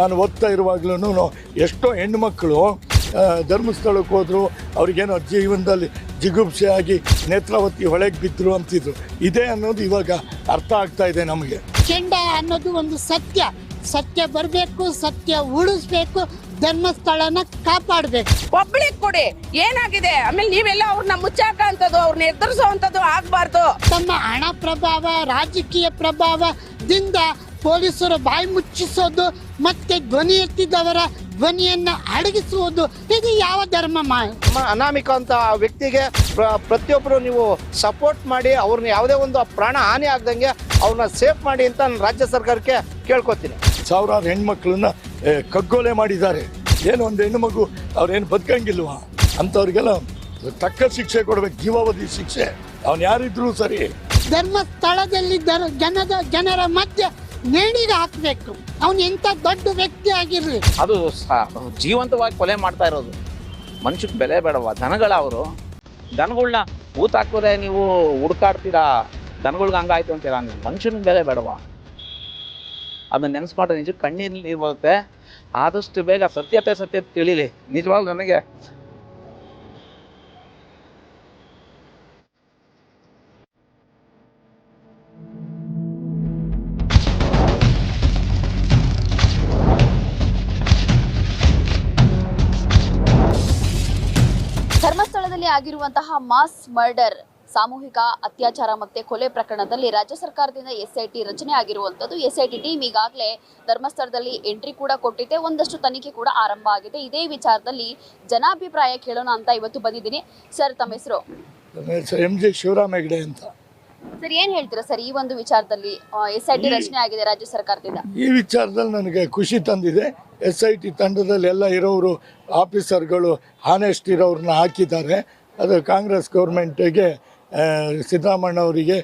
ನಾನು ಓದ್ತಾ ಇರುವಾಗ್ಲೂ ಎಷ್ಟೋ ಹೆಣ್ಮಕ್ಳು ಧರ್ಮಸ್ಥಳಕ್ಕೆ ಹೋದ್ರು ಅವ್ರಿಗೇನೋ ಜೀವನದಲ್ಲಿ ಜಿಗುಪ್ಸೆ ಆಗಿ ನೇತ್ರಾವತಿ ಹೊಳೆಗೆ ಬಿದ್ದರು ಅಂತಿದ್ರು. ಇದೇ ಅನ್ನೋದು ಇವಾಗ ಅರ್ಥ ಆಗ್ತಾ ಇದೆ ನಮಗೆ. ಚೆಂಡ ಅನ್ನೋದು ಒಂದು ಸತ್ಯ. ಸತ್ಯ ಬರಬೇಕು ಸತ್ಯ ಉಳಿಸ್ಬೇಕು ಧರ್ಮಸ್ಥಳನ ಕಾಪಾಡಬೇಕು. ಪಬ್ಲಿಕ್ ಕೊಡಿ ಏನಾಗಿದೆ? ಆಮೇಲೆ ನೀವೆಲ್ಲ ಅವ್ರನ್ನ ಮುಚ್ಚಾಕ ಅಂತದ್ದು ಅವ್ರನ್ನ ಎದುರಿಸೋ ಆಗಬಾರ್ದು. ತಮ್ಮ ಹಣ ಪ್ರಭಾವ ರಾಜಕೀಯ ಪ್ರಭಾವದಿಂದ ಪೊಲೀಸರು ಬಾಯಿ ಮುಚ್ಚಿಸೋದು ಮತ್ತೆ ಧ್ವನಿ ಎತ್ತಿದವರ ಧ್ವನಿಯನ್ನ ಅಡಗಿಸುವುದು ಇದು ಯಾವ ಧರ್ಮ ಅನಾಮಿಕ ಅಂತ ಆ ವ್ಯಕ್ತಿಗೆ ಪ್ರ- ಪ್ರತಿಯೊಬ್ಬರು ನೀವು ಸಪೋರ್ಟ್ ಮಾಡಿ ಅವ್ರನ್ನ ಯಾವುದೇ ಒಂದು ಪ್ರಾಣ ಹಾನಿ ಆಗ್ದಂಗೆ ಅವ್ರನ್ನ ಸೇಫ್ ಮಾಡಿ ಅಂತ ನಾನು ರಾಜ್ಯ ಸರ್ಕಾರಕ್ಕೆ ಕೇಳ್ಕೊತೀನಿ. ಸಾವಿರಾರು ಹೆಣ್ಮಕ್ಳನ್ನ ಏ, ಕಗ್ಗೊಲೆ ಮಾಡಿದ್ದಾರೆ. ಏನು ಒಂದು ಹೆಣ್ಣು ಮಗು ಅವ್ರೇನು ಬದುಕಂಗಿಲ್ವಾ? ಅಂಥವ್ರಿಗೆಲ್ಲ ತಕ್ಕ ಶಿಕ್ಷೆ ಕೊಡ್ಬೇಕು ಜೀವಾವಧಿ ಶಿಕ್ಷೆ. ಅವ್ನು ಯಾರಿದ್ರು ಸರಿ. ಧರ್ಮಸ್ಥಳದಲ್ಲಿ ಜನದ ಜನರ ಮಧ್ಯೆ ನೇಣಿಗೆ ಹಾಕ್ಬೇಕು. ಅವನು ಎಂತ ದೊಡ್ಡ ವ್ಯಕ್ತಿ ಆಗಿರ್ಲಿ. ಅದು ಜೀವಂತವಾಗಿ ಕೊಲೆ ಮಾಡ್ತಾ ಇರೋದು. ಮನುಷ್ಯಕ್ಕೆ ಬೆಲೆ ಬೇಡವ? ದನಗಳ ಅವರು? ದನಗಳನ್ನ ಊತ ಹಾಕೋದೆ ನೀವು ಹುಡ್ಕಾಡ್ತೀರಾ? ದನಗಳ್ಗೆ ಹಂಗಾಯ್ತು ಅಂತೀರಾ? ನೀವು ಮನುಷ್ಯನಿಗೆ ಬೆಲೆ ಬೇಡವ? ಅದನ್ನ ನೆನೆಸ್ಕೊಂಡ್ರೆ ನಿಜಕ್ಕೆ ಕಣ್ಣೀರು ನೀರು ಬರುತ್ತೆ. ಆದಷ್ಟು ಬೇಗ ಸತ್ಯತೆ ಸತ್ಯ ತಿಳಿಲಿ. ನಿಜವಾಗ್ಲೂ ನನಗೆ ಆಗಿರುವಂತಹ ಮಾಸ್ ಮರ್ಡರ್ ಸಾಮೂಹಿಕ ಅತ್ಯಾಚಾರ ಮತ್ತೆ ಕೊಲೆ ಪ್ರಕರಣದಲ್ಲಿ ರಾಜ್ಯ ಸರ್ಕಾರದಿಂದ ಎಸ್ಐಟಿ ರಚನೆ ಆಗಿರುವಂತದ್ದು ಎಸ್ಐಟಿ ಟೀಮ್ ಈಗಾಗಲೇ ಧರ್ಮಸ್ಥಳದಲ್ಲಿ ಎಂಟ್ರಿ ಕೂಡ ಕೊಟ್ಟಿದೆ. ಒಂದಷ್ಟು ತನಿಖೆ ಕೂಡ ಆರಂಭ ಆಗಿದೆ. ಇದೇ ವಿಚಾರದಲ್ಲಿ ಜನಾಭಿಪ್ರಾಯ ಕೇಳೋಣ ಅಂತ ಇವತ್ತು ಬಂದಿದ್ದೀನಿ. ಸರ್ ತಮ್ಮ ಹೆಸರು? ಎಂ ಜೆ ಶಿವರಾಮ ಹೆಗ್ಡೆ ಅಂತ. ಸರ್ ಏನ್ ಹೇಳ್ತೀರಾ ಸರ್ ಈ ಒಂದು ವಿಚಾರದಲ್ಲಿ? ಎಸ್ಐಟಿ ರಚನೆ ಆಗಿದೆ ರಾಜ್ಯ ಸರ್ಕಾರದಿಂದ. ಈ ವಿಚಾರದಲ್ಲಿ ನನಗೆ ಖುಷಿ ತಂದಿದೆ. ಎಸ್ ಐ ಟಿ ತಂಡದಲ್ಲಿ ಎಲ್ಲ ಇರೋರು ಆಫೀಸರ್ಗಳು ಹಾನೆಸ್ಟ್ ಇರೋರನ್ನ ಹಾಕಿದ್ದಾರೆ. ಅದು ಕಾಂಗ್ರೆಸ್ ಗೌರ್ಮೆಂಟಿಗೆ ಸಿದ್ದರಾಮಣ್ಣ ಅವರಿಗೆ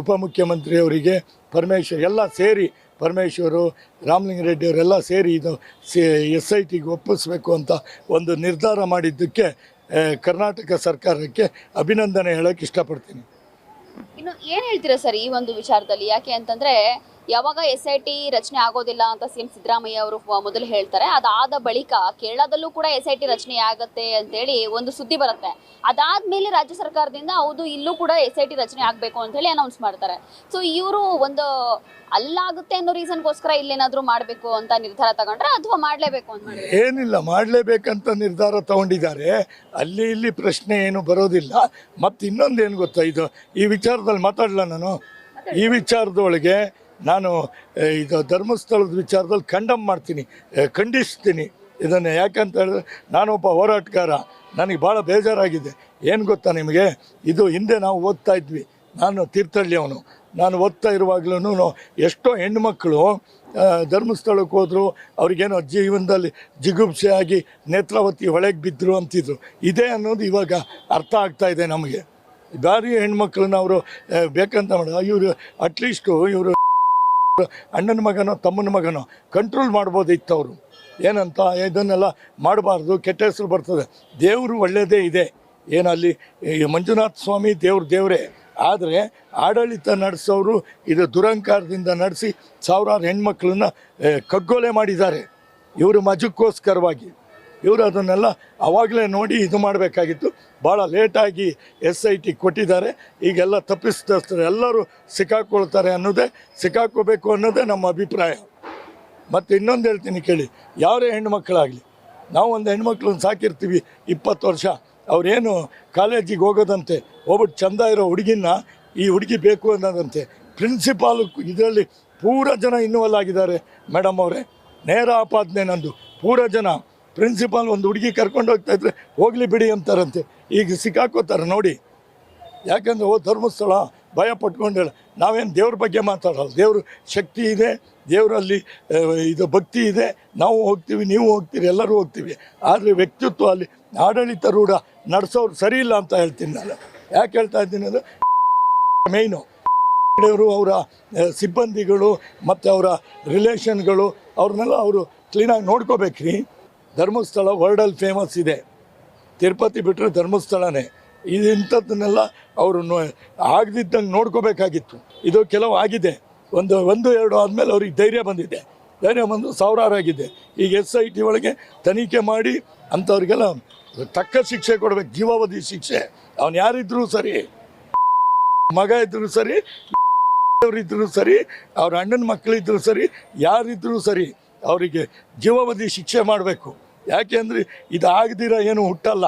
ಉಪಮುಖ್ಯಮಂತ್ರಿಯವರಿಗೆ, ಪರಮೇಶ್ವರ್ ಎಲ್ಲ ಸೇರಿ, ಪರಮೇಶ್ವರು ರಾಮಲಿಂಗರೆಡ್ಡಿ ಅವರೆಲ್ಲ ಸೇರಿ ಇದು ಸಿ, ಎಸ್ ಐ ಟಿಗೆ ಒಪ್ಪಿಸ್ಬೇಕು ಅಂತ ಒಂದು ನಿರ್ಧಾರ ಮಾಡಿದ್ದಕ್ಕೆ ಕರ್ನಾಟಕ ಸರ್ಕಾರಕ್ಕೆ ಅಭಿನಂದನೆ ಹೇಳೋಕ್ಕೆ ಇಷ್ಟಪಡ್ತೀನಿ. ಇನ್ನು ಏನು ಹೇಳ್ತೀರಾ ಸರ್ ಈ ಒಂದು ವಿಚಾರದಲ್ಲಿ? ಯಾಕೆ ಅಂತಂದ್ರೆ ಯಾವಾಗ ಎಸ್ ಐ ಟಿ ರಚನೆ ಆಗೋದಿಲ್ಲ ಅಂತ ಸಿಎಂ ಸಿದ್ದರಾಮಯ್ಯ ಅವರು ಮೊದಲು ಹೇಳ್ತಾರೆ. ಅದಾದ ಬಳಿಕ ಕೇರಳದಲ್ಲೂ ಕೂಡ ಎಸ್ ಐ ಟಿ ರಚನೆ ಆಗುತ್ತೆ ಅಂತೇಳಿ ಒಂದು ಸುದ್ದಿ ಬರುತ್ತೆ. ಅದಾದ್ಮೇಲೆ ರಾಜ್ಯ ಸರ್ಕಾರದಿಂದ ಹೌದು, ಇಲ್ಲೂ ಕೂಡ ಎಸ್ ಐ ಟಿ ರಚನೆ ಆಗಬೇಕು ಅಂತ ಹೇಳಿ ಅನೌನ್ಸ್ ಮಾಡ್ತಾರೆ. ಸೊ ಇವರು ಒಂದು ಅಲ್ಲಾಗುತ್ತೆ ಅನ್ನೋ ರೀಸನ್ಗೋಸ್ಕರ ಇಲ್ಲೇನಾದ್ರೂ ಮಾಡಬೇಕು ಅಂತ ನಿರ್ಧಾರ ತಗೊಂಡ್ರೆ ಅಥವಾ ಮಾಡಲೇಬೇಕು ಅಂತ ಏನಿಲ್ಲ, ಮಾಡಲೇಬೇಕಂತ ನಿರ್ಧಾರ ತಗೊಂಡಿದ್ದಾರೆ. ಅಲ್ಲಿ ಇಲ್ಲಿ ಪ್ರಶ್ನೆ ಏನು ಬರೋದಿಲ್ಲ. ಮತ್ತೆ ಇನ್ನೊಂದು ಏನು ಗೊತ್ತಾ ಇದು? ಈ ವಿಚಾರದಲ್ಲಿ ಮಾತಾಡಲ್ಲ ನಾನು? ಈ ವಿಚಾರದೊಳಗೆ ನಾನು ಇದು ಧರ್ಮಸ್ಥಳದ ವಿಚಾರದಲ್ಲಿ ಕಂಡಮ್ ಮಾಡ್ತೀನಿ ಖಂಡಿಸ್ತೀನಿ. ಇದನ್ನು ಯಾಕಂತ ಹೇಳಿದ್ರೆ, ನಾನೊಬ್ಬ ಹೋರಾಟಗಾರ, ನನಗೆ ಭಾಳ ಬೇಜಾರಾಗಿದೆ. ಏನು ಗೊತ್ತಾ ನಿಮಗೆ? ಇದು ಹಿಂದೆ ನಾವು ಓದ್ತಾ ಇದ್ವಿ. ನಾನು ತೀರ್ಥಹಳ್ಳಿಯವನು. ನಾನು ಓದ್ತಾ ಇರುವಾಗಲೂ ಎಷ್ಟೋ ಹೆಣ್ಮಕ್ಳು ಧರ್ಮಸ್ಥಳಕ್ಕೆ ಹೋದರು, ಅವ್ರಿಗೇನೋ ಜೀವನದಲ್ಲಿ ಜಿಗುಪ್ಸೆ ಆಗಿ ನೇತ್ರಾವತಿ ಹೊಳೆಗೆ ಬಿದ್ದರು ಅಂತಿದ್ರು. ಇದೇ ಅನ್ನೋದು ಇವಾಗ ಅರ್ಥ ಆಗ್ತಾ ಇದೆ ನಮಗೆ. ದಾರಿ ಹೆಣ್ಮಕ್ಳನ್ನ ಅವರು ಬೇಕಂತ ಮಾಡ ಇವರು ಅಟ್ಲೀಸ್ಟು ಇವರು ಅಣ್ಣನ ಮಗನೋ, ತಮ್ಮನ ಮಗನೋ ಕಂಟ್ರೋಲ್ ಮಾಡ್ಬೋದಿತ್ತು ಅವರು. ಏನಂತ, ಇದನ್ನೆಲ್ಲ ಮಾಡಬಾರ್ದು, ಕೆಟ್ಟ ಹೆಸರು ಬರ್ತದೆ. ದೇವರು ಒಳ್ಳೆಯದೇ ಇದೆ. ಏನಲ್ಲಿ ಮಂಜುನಾಥ ಸ್ವಾಮಿ ದೇವ್ರ ದೇವರೇ. ಆದರೆ, ಆಡಳಿತ ನಡೆಸೋರು, ಇದು ದುರಂಕಾರದಿಂದ ನಡೆಸಿ, ಸಾವಿರಾರು ಹೆಣ್ಮಕ್ಳನ್ನ ಕಗ್ಗೊಲೆ ಮಾಡಿದ್ದಾರೆ. ಇವರು ಮಜಕ್ಕೋಸ್ಕರವಾಗಿ. ಇವರು ಅದನ್ನೆಲ್ಲ ಅವಾಗಲೇ ನೋಡಿ ಇದು ಮಾಡಬೇಕಾಗಿತ್ತು. ಭಾಳ ಲೇಟಾಗಿ ಎಸ್ ಐ ಟಿ ಕೊಟ್ಟಿದ್ದಾರೆ. ಈಗೆಲ್ಲ ತಪ್ಪಿಸ್ತಾರೆ ಎಲ್ಲರೂ ಸಿಕ್ಕಾಕೊಳ್ತಾರೆ ಅನ್ನೋದೇ, ಸಿಕ್ಕಾಕೋಬೇಕು ಅನ್ನೋದೇ ನಮ್ಮ ಅಭಿಪ್ರಾಯ. ಮತ್ತು ಇನ್ನೊಂದು ಹೇಳ್ತೀನಿ ಕೇಳಿ, ಯಾರೇ ಹೆಣ್ಮಕ್ಳಾಗಲಿ, ನಾವು ಒಂದು ಹೆಣ್ಮಕ್ಳನ್ನ ಸಾಕಿರ್ತೀವಿ ಇಪ್ಪತ್ತು ವರ್ಷ, ಅವರೇನು ಕಾಲೇಜಿಗೆ ಹೋಗೋದಂತೆ ಒಬ್ಬಟ್ಟು ಚಂದ ಇರೋ ಹುಡುಗಿನ ಈ ಹುಡುಗಿ ಬೇಕು ಅನ್ನೋದಂತೆ ಪ್ರಿನ್ಸಿಪಾಲು ಇದರಲ್ಲಿ ಪೂರ ಜನ ಇನ್ವಾಲ್ವ್ ಆಗಿದ್ದಾರೆ. ಮೇಡಮ್ ಅವರೇ, ನೇರ ಆಪಾದನೆ ನಂದು, ಪೂರ ಜನ. ಪ್ರಿನ್ಸಿಪಾಲ್ ಒಂದು ಹುಡುಗಿ ಕರ್ಕೊಂಡು ಹೋಗ್ತಾ ಇದ್ರೆ, ಹೋಗ್ಲಿ ಬಿಡಿ ಅಂತಾರಂತೆ. ಈಗ ಸಿಕ್ಕಾಕೋತಾರೆ ನೋಡಿ. ಯಾಕಂದ್ರೆ, ಓ ಧರ್ಮಸ್ಥಳ, ಭಯ ಪಟ್ಕೊಂಡು ನಾವೇನು ದೇವ್ರ ಬಗ್ಗೆ ಮಾತಾಡಲ್ಲ. ದೇವ್ರ ಶಕ್ತಿ ಇದೆ, ದೇವರಲ್ಲಿ ಇದು ಭಕ್ತಿ ಇದೆ. ನಾವು ಹೋಗ್ತೀವಿ, ನೀವು ಹೋಗ್ತೀರಿ, ಎಲ್ಲರೂ ಹೋಗ್ತೀವಿ. ಆದರೆ ವ್ಯಕ್ತಿತ್ವ ಅಲ್ಲಿ ಆಡಳಿತ ರೂಢ ನಡೆಸೋರು ಸರಿ ಇಲ್ಲ ಅಂತ ಹೇಳ್ತೀನಿ ನಾನು. ಯಾಕೆ ಹೇಳ್ತಾ ಇದ್ದೀನಿ ಅಂದರೆ ಮೇಯ್ನು ಅವರು ಅವರ ಸಿಬ್ಬಂದಿಗಳು ಮತ್ತು ಅವರ ರಿಲೇಷನ್ಗಳು ಅವ್ರನ್ನೆಲ್ಲ ಅವರು ಕ್ಲೀನಾಗಿ ನೋಡ್ಕೋಬೇಕ್ರಿ. ಧರ್ಮಸ್ಥಳ ವರ್ಲ್ಡಲ್ಲಿ ಫೇಮಸ್ ಇದೆ. ತಿರುಪತಿ ಬಿಟ್ಟರೆ ಧರ್ಮಸ್ಥಳನೇ. ಇದು ಇಂಥದ್ದನ್ನೆಲ್ಲ ಅವರು ಆಗದಿದ್ದಂಗೆ ನೋಡ್ಕೋಬೇಕಾಗಿತ್ತು. ಇದು ಕೆಲವು ಆಗಿದೆ. ಒಂದು ಒಂದು, ಎರಡು ಆದಮೇಲೆ ಅವ್ರಿಗೆ ಧೈರ್ಯ ಬಂದಿದೆ. ಧೈರ್ಯ ಬಂದು ಸಾವಿರಾರು ಆಗಿದೆ. ಈಗ ಎಸ್ ಐ ಟಿ ಒಳಗೆ ತನಿಖೆ ಮಾಡಿ ಅಂಥವ್ರಿಗೆಲ್ಲ ತಕ್ಕ ಶಿಕ್ಷೆ ಕೊಡಬೇಕು, ಜೀವಾವಧಿ ಶಿಕ್ಷೆ. ಅವನು ಯಾರಿದ್ರೂ ಸರಿ, ಮಗ ಇದ್ದರೂ ಸರಿ ಅವರಿದ್ರು ಸರಿ, ಅವ್ರ ಅಣ್ಣನ ಮಕ್ಕಳಿದ್ರು ಸರಿ, ಯಾರಿದ್ರು ಸರಿ ಅವರಿಗೆ ಜೀವಾವಧಿ ಶಿಕ್ಷೆ ಮಾಡಬೇಕು. ಯಾಕೆ ಅಂದರೆ ಇದು ಏನು ಹುಟ್ಟಲ್ಲ.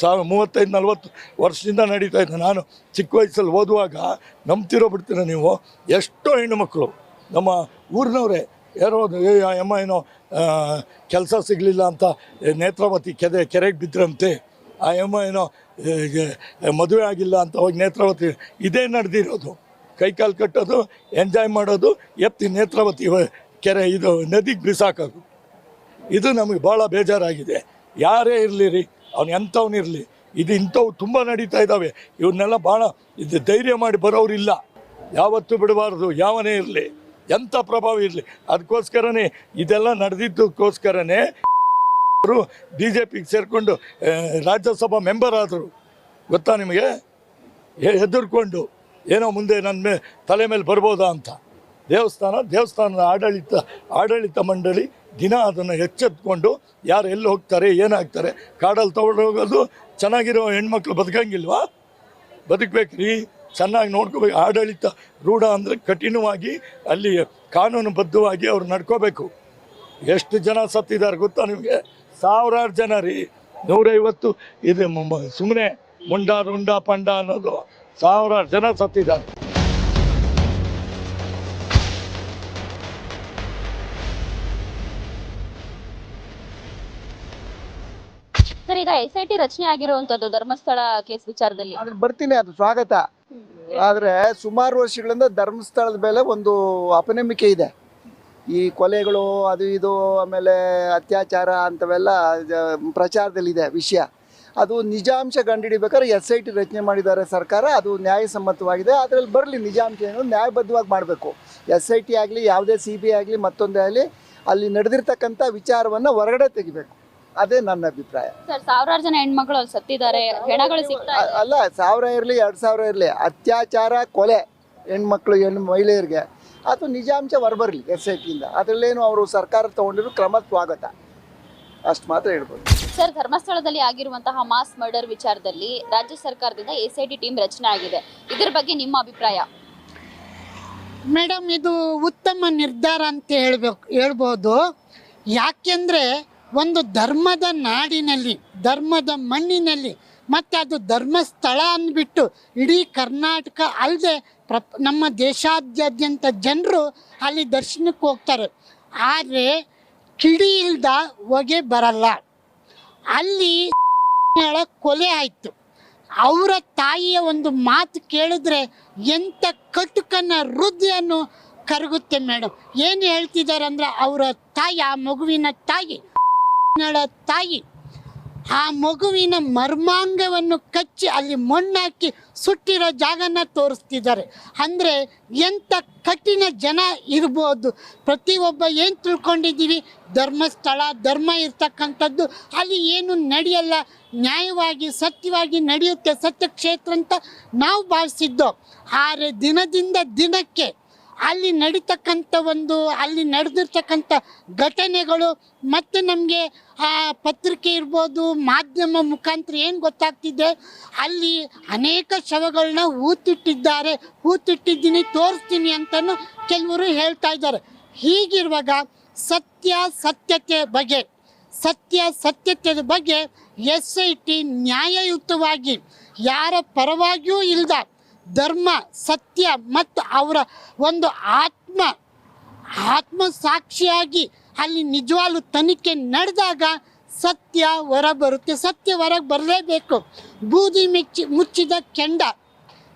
ಸಾವಿರ ಮೂವತ್ತೈದು, ನಲ್ವತ್ತು ವರ್ಷದಿಂದ ನಡೀತಾ ಇದ್ದೆ ನಾನು ಚಿಕ್ಕ ವಯಸ್ಸಲ್ಲಿ ಓದುವಾಗ ನಂಬ್ತಿರೋ ಬಿಡ್ತೀರ ನೀವು? ಎಷ್ಟೋ ಹೆಣ್ಣುಮಕ್ಕಳು ನಮ್ಮ ಊರಿನವರೇ, ಯಾರೋ ಏ ಅಮ್ಮ ಏನೋ ಕೆಲಸ ಸಿಗಲಿಲ್ಲ ಅಂತ ನೇತ್ರಾವತಿ ಕೆದೆ ಕೆರೆಗೆ ಬಿದ್ದರಂತೆ ಆ ಅಮ್ಮ ಏನೋ ಮದುವೆ ಆಗಿಲ್ಲ ಅಂತ ಹೋಗಿ ನೇತ್ರಾವತಿ, ಇದೇ ನಡೆದಿರೋದು. ಕೈಕಾಲು ಕಟ್ಟೋದು, ಎಂಜಾಯ್ ಮಾಡೋದು, ಎತ್ತಿ ನೇತ್ರಾವತಿ ಕೆರೆ ಇದು, ನದಿಗೆ ಬಿಸಾಕೋದು. ಇದು ನಮಗೆ ಭಾಳ ಬೇಜಾರಾಗಿದೆ. ಯಾರೇ ಇರಲಿ ರೀ ಅವ್ನು ಎಂಥವ್ನಿರಲಿ ಇದು ಇಂಥವು ತುಂಬ ನಡೀತಾ ಇದ್ದಾವೆ ಇವನ್ನೆಲ್ಲ ಭಾಳ ಇದು ಧೈರ್ಯ ಮಾಡಿ ಬರೋರಿಲ್ಲ ಯಾವತ್ತೂ ಬಿಡಬಾರ್ದು, ಯಾವನೇ ಇರಲಿ, ಎಂಥ ಪ್ರಭಾವ ಇರಲಿ. ಅದಕ್ಕೋಸ್ಕರನೇ ಇದೆಲ್ಲ ನಡೆದಿದ್ದಕ್ಕೋಸ್ಕರನೇ ಅವರು ಬಿ ಜೆ ಪಿಗೆ ಸೇರಿಕೊಂಡು ರಾಜ್ಯಸಭಾ ಮೆಂಬರ್ ಆದರು. ಗೊತ್ತಾ ನಿಮಗೆ? ಹೆದರ್ಕೊಂಡು, ಏನೋ ಮುಂದೆ ನನ್ನ ಮೇ, ತಲೆ ಮೇಲೆ ಬರ್ಬೋದಾ ಅಂತ. ದೇವಸ್ಥಾನ, ದೇವಸ್ಥಾನದ ಆಡಳಿತ ಆಡಳಿತ ಮಂಡಳಿ ದಿನ ಅದನ್ನು ಎಚ್ಚೆತ್ಕೊಂಡು ಯಾರು ಎಲ್ಲಿ ಹೋಗ್ತಾರೆ ಏನಾಗ್ತಾರೆ ಕಾಡಲ್ಲಿ ತೊಗೊಂಡು ಹೋಗೋದು ಚೆನ್ನಾಗಿರೋ ಹೆಣ್ಮಕ್ಳು ಬದುಕಂಗಿಲ್ವಾ? ಬದುಕಬೇಕ್ರಿ. ಚೆನ್ನಾಗಿ ನೋಡ್ಕೋಬೇಕು. ಆಡಳಿತ, ರೂಢ ಅಂದರೆ ಕಠಿಣವಾಗಿ ಅಲ್ಲಿ ಕಾನೂನುಬದ್ಧವಾಗಿ ಅವ್ರು ನಡ್ಕೋಬೇಕು. ಎಷ್ಟು ಜನ ಸತ್ತಿದ್ದಾರೆ ಗೊತ್ತಾ ನಿಮಗೆ? ಸಾವಿರಾರು ಜನ ರೀ. ನೂರೈವತ್ತು. ಇದು ಸುಮ್ಮನೆ ಮುಂಡ ರುಂಡ ಪಂಡ ಅನ್ನೋದು ಸಾವಿರಾರು ಜನ ಸತ್ತಿದ್ದಾರೆ. ಈಗ ಎಸ್ ಐ ಟಿ ರಚನೆ ಆಗಿರುವಂತದ್ದು ಧರ್ಮಸ್ಥಳ ಕೇಸ್ ವಿಚಾರದಲ್ಲಿ? ಬರ್ತೀನಿ ಅದು, ಸ್ವಾಗತ. ಆದ್ರೆ ಸುಮಾರು ವರ್ಷಗಳಿಂದ ಧರ್ಮಸ್ಥಳದ ಮೇಲೆ ಒಂದು ಅಪನಂಬಿಕೆ ಇದೆ. ಈ ಕೊಲೆಗಳು, ಅದು ಇದು, ಆಮೇಲೆ ಅತ್ಯಾಚಾರ ಅಂತವೆಲ್ಲ ಪ್ರಚಾರದಲ್ಲಿ ಪ್ರಚಾರದಲ್ಲಿದೆ ವಿಷಯ. ಅದು ನಿಜಾಂಶ ಕಂಡುಹಿಡಿಬೇಕಾದ್ರೆ ಎಸ್ ಐ ಟಿ ರಚನೆ ಮಾಡಿದ್ದಾರೆ ಸರ್ಕಾರ, ಅದು ನ್ಯಾಯಸಮ್ಮತವಾಗಿದೆ. ಅದರಲ್ಲಿ ಬರಲಿ ನಿಜಾಂಶ ಏನು, ನ್ಯಾಯಬದ್ಧವಾಗಿ ಮಾಡಬೇಕು. ಎಸ್ ಐ ಟಿ ಆಗಲಿ, ಯಾವುದೇ ಸಿ ಬಿ ಆಗಲಿ, ಮತ್ತೊಂದೇ ಆಗಲಿ, ಅಲ್ಲಿ ನಡೆದಿರ್ತಕ್ಕಂಥ ವಿಚಾರವನ್ನು ಹೊರಗಡೆ ತೆಗಿಬೇಕು. ಅದೇ ನನ್ನ ಅಭಿಪ್ರಾಯ. ಸರ್ ಸಾವಿರಾರು ಜನ ಹೆಣ್ಮಕ್ಳು ಅಲ್ಲಿ ಸತ್ತಿದ್ದಾರೆ ಹೆಣಗಳು ಸಿಗ್ತಾ ಅ- ಅಲ್ಲ ಸಾವಿರ ಇರಲಿ ಎರಡು ಸಾವಿರ ಇರಲಿ ಅತ್ಯಾಚಾರ ಕೊಲೆ ಹೆಣ್ಮಕ್ಳು ಹೆಣ್ಣು ಮಹಿಳೆಯರಿಗೆ. ಅದು ನಿಜಾಂಶ ಹೊರಬರಲಿ ಎಸ್ ಐ ಟಿಯಿಂದ. ಅದರಲ್ಲೇನು ಅವರು ಸರ್ಕಾರ ತಗೊಂಡಿರೋ ಕ್ರಮ ಸ್ವಾಗತ. ಅಷ್ಟು ಮಾತ್ರ ಹೇಳ್ಬೋದು. ಸರ್ ಧರ್ಮಸ್ಥಳದಲ್ಲಿ ಆಗಿರುವಂತಹ ಮಾಸ್ ಮರ್ಡರ್ ವಿಚಾರದಲ್ಲಿ ರಾಜ್ಯ ಸರ್ಕಾರದಿಂದ ಎಸ್ ಐ ಟಿ ಟೀಮ್ ರಚನೆ ಆಗಿದೆ. ಇದರ ಬಗ್ಗೆ ನಿಮ್ಮ ಅಭಿಪ್ರಾಯ? ಮೇಡಮ್ ಇದು ಉತ್ತಮ ನಿರ್ಧಾರ ಅಂತ ಹೇಳ್ಬೇಕು ಹೇಳ್ಬೋದು. ಯಾಕೆಂದರೆ ಒಂದು ಧರ್ಮದ ನಾಡಿನಲ್ಲಿ, ಧರ್ಮದ ಮಣ್ಣಿನಲ್ಲಿ, ಮತ್ತು ಅದು ಧರ್ಮಸ್ಥಳ ಅಂದ್ಬಿಟ್ಟು ಇಡೀ ಕರ್ನಾಟಕ ಅಲ್ಲದೆ ಪ್ರ ನಮ್ಮ ದೇಶಾದ್ಯಂತ ಜನರು ಅಲ್ಲಿ ದರ್ಶನಕ್ಕೆ ಹೋಗ್ತಾರೆ. ಆದರೆ ಕಿಡಿ ಇಲ್ದ ಹೊಗೆ ಬರಲ್ಲ. ಅಲ್ಲಿ ಕೊಲೆ ಆಯಿತು. ಅವರ ತಾಯಿಯ ಒಂದು ಮಾತು ಕೇಳಿದ್ರೆ ಎಂಥ ಕಟುಕನ ಹೃದಯನು ಕರಗುತ್ತೆ ಮೇಡಮ್ ಏನು ಹೇಳ್ತಿದ್ದಾರೆ ಅಂದರೆ ಅವರ ತಾಯಿ, ಆ ಮಗುವಿನ ತಾಯಿ ತಾಯಿ, ಆ ಮಗುವಿನ ಮರ್ಮಾಂಗವನ್ನು ಕಚ್ಚಿ ಅಲ್ಲಿ ಮಣ್ಣಾಕಿ ಸುಟ್ಟಿರೋ ಜಾಗನ ತೋರಿಸ್ತಿದ್ದಾರೆ. ಅಂದರೆ ಎಂಥ ಕಠಿಣ ಜನ ಇರ್ಬೋದು. ಪ್ರತಿಯೊಬ್ಬ ಏನು ತಿಳ್ಕೊಂಡಿದ್ದೀವಿ? ಧರ್ಮಸ್ಥಳ, ಧರ್ಮ ಇರ್ತಕ್ಕಂಥದ್ದು. ಅಲ್ಲಿ ಏನು ನಡೆಯಲ್ಲ, ನ್ಯಾಯವಾಗಿ, ಸತ್ಯವಾಗಿ ನಡೆಯುತ್ತೆ ಸತ್ಯ ಕ್ಷೇತ್ರ ಅಂತ ನಾವು ಭಾವಿಸಿದ್ದೋ. ಆದರೆ ದಿನದಿಂದ ದಿನಕ್ಕೆ ಅಲ್ಲಿ ನಡೀತಕ್ಕಂಥ ಒಂದು, ಅಲ್ಲಿ ನಡೆದಿರ್ತಕ್ಕಂಥ ಘಟನೆಗಳು ಮತ್ತು ನಮಗೆ ಆ ಪತ್ರಿಕೆ ಇರ್ಬೋದು, ಮಾಧ್ಯಮ ಮುಖಾಂತರ ಏನು ಗೊತ್ತಾಗ್ತಿದೆ? ಅಲ್ಲಿ ಅನೇಕ ಶವಗಳನ್ನ ಹೂತಿಟ್ಟಿದ್ದಾರೆ. ಹೂತಿಟ್ಟಿದ್ದೀನಿ, ತೋರಿಸ್ತೀನಿ ಅಂತಲೂ ಕೆಲವರು ಹೇಳ್ತಾ ಇದ್ದಾರೆ. ಹೀಗಿರುವಾಗ ಸತ್ಯ, ಸತ್ಯತೆ ಬಗ್ಗೆ, ಸತ್ಯ ಸತ್ಯತೆಯ ಬಗ್ಗೆ ಎಸ್ ಐ ಟಿ ನ್ಯಾಯಯುತವಾಗಿ, ಯಾರ ಪರವಾಗಿಯೂ ಇಲ್ದ ಧರ್ಮ, ಸತ್ಯ ಮತ್ತು ಅವರ ಒಂದು ಆತ್ಮ ಆತ್ಮ ಸಾಕ್ಷಿಯಾಗಿ ಅಲ್ಲಿ ನಿಜವಾಗ್ಲೂ ತನಿಖೆ ನಡೆದಾಗ ಸತ್ಯ ಹೊರ ಬರುತ್ತೆ ಸತ್ಯ ಹೊರಗೆ ಬರಲೇಬೇಕು. ಬೂದಿ ಮೆಚ್ಚಿ, ಮುಚ್ಚಿದ ಕೆಂಡ.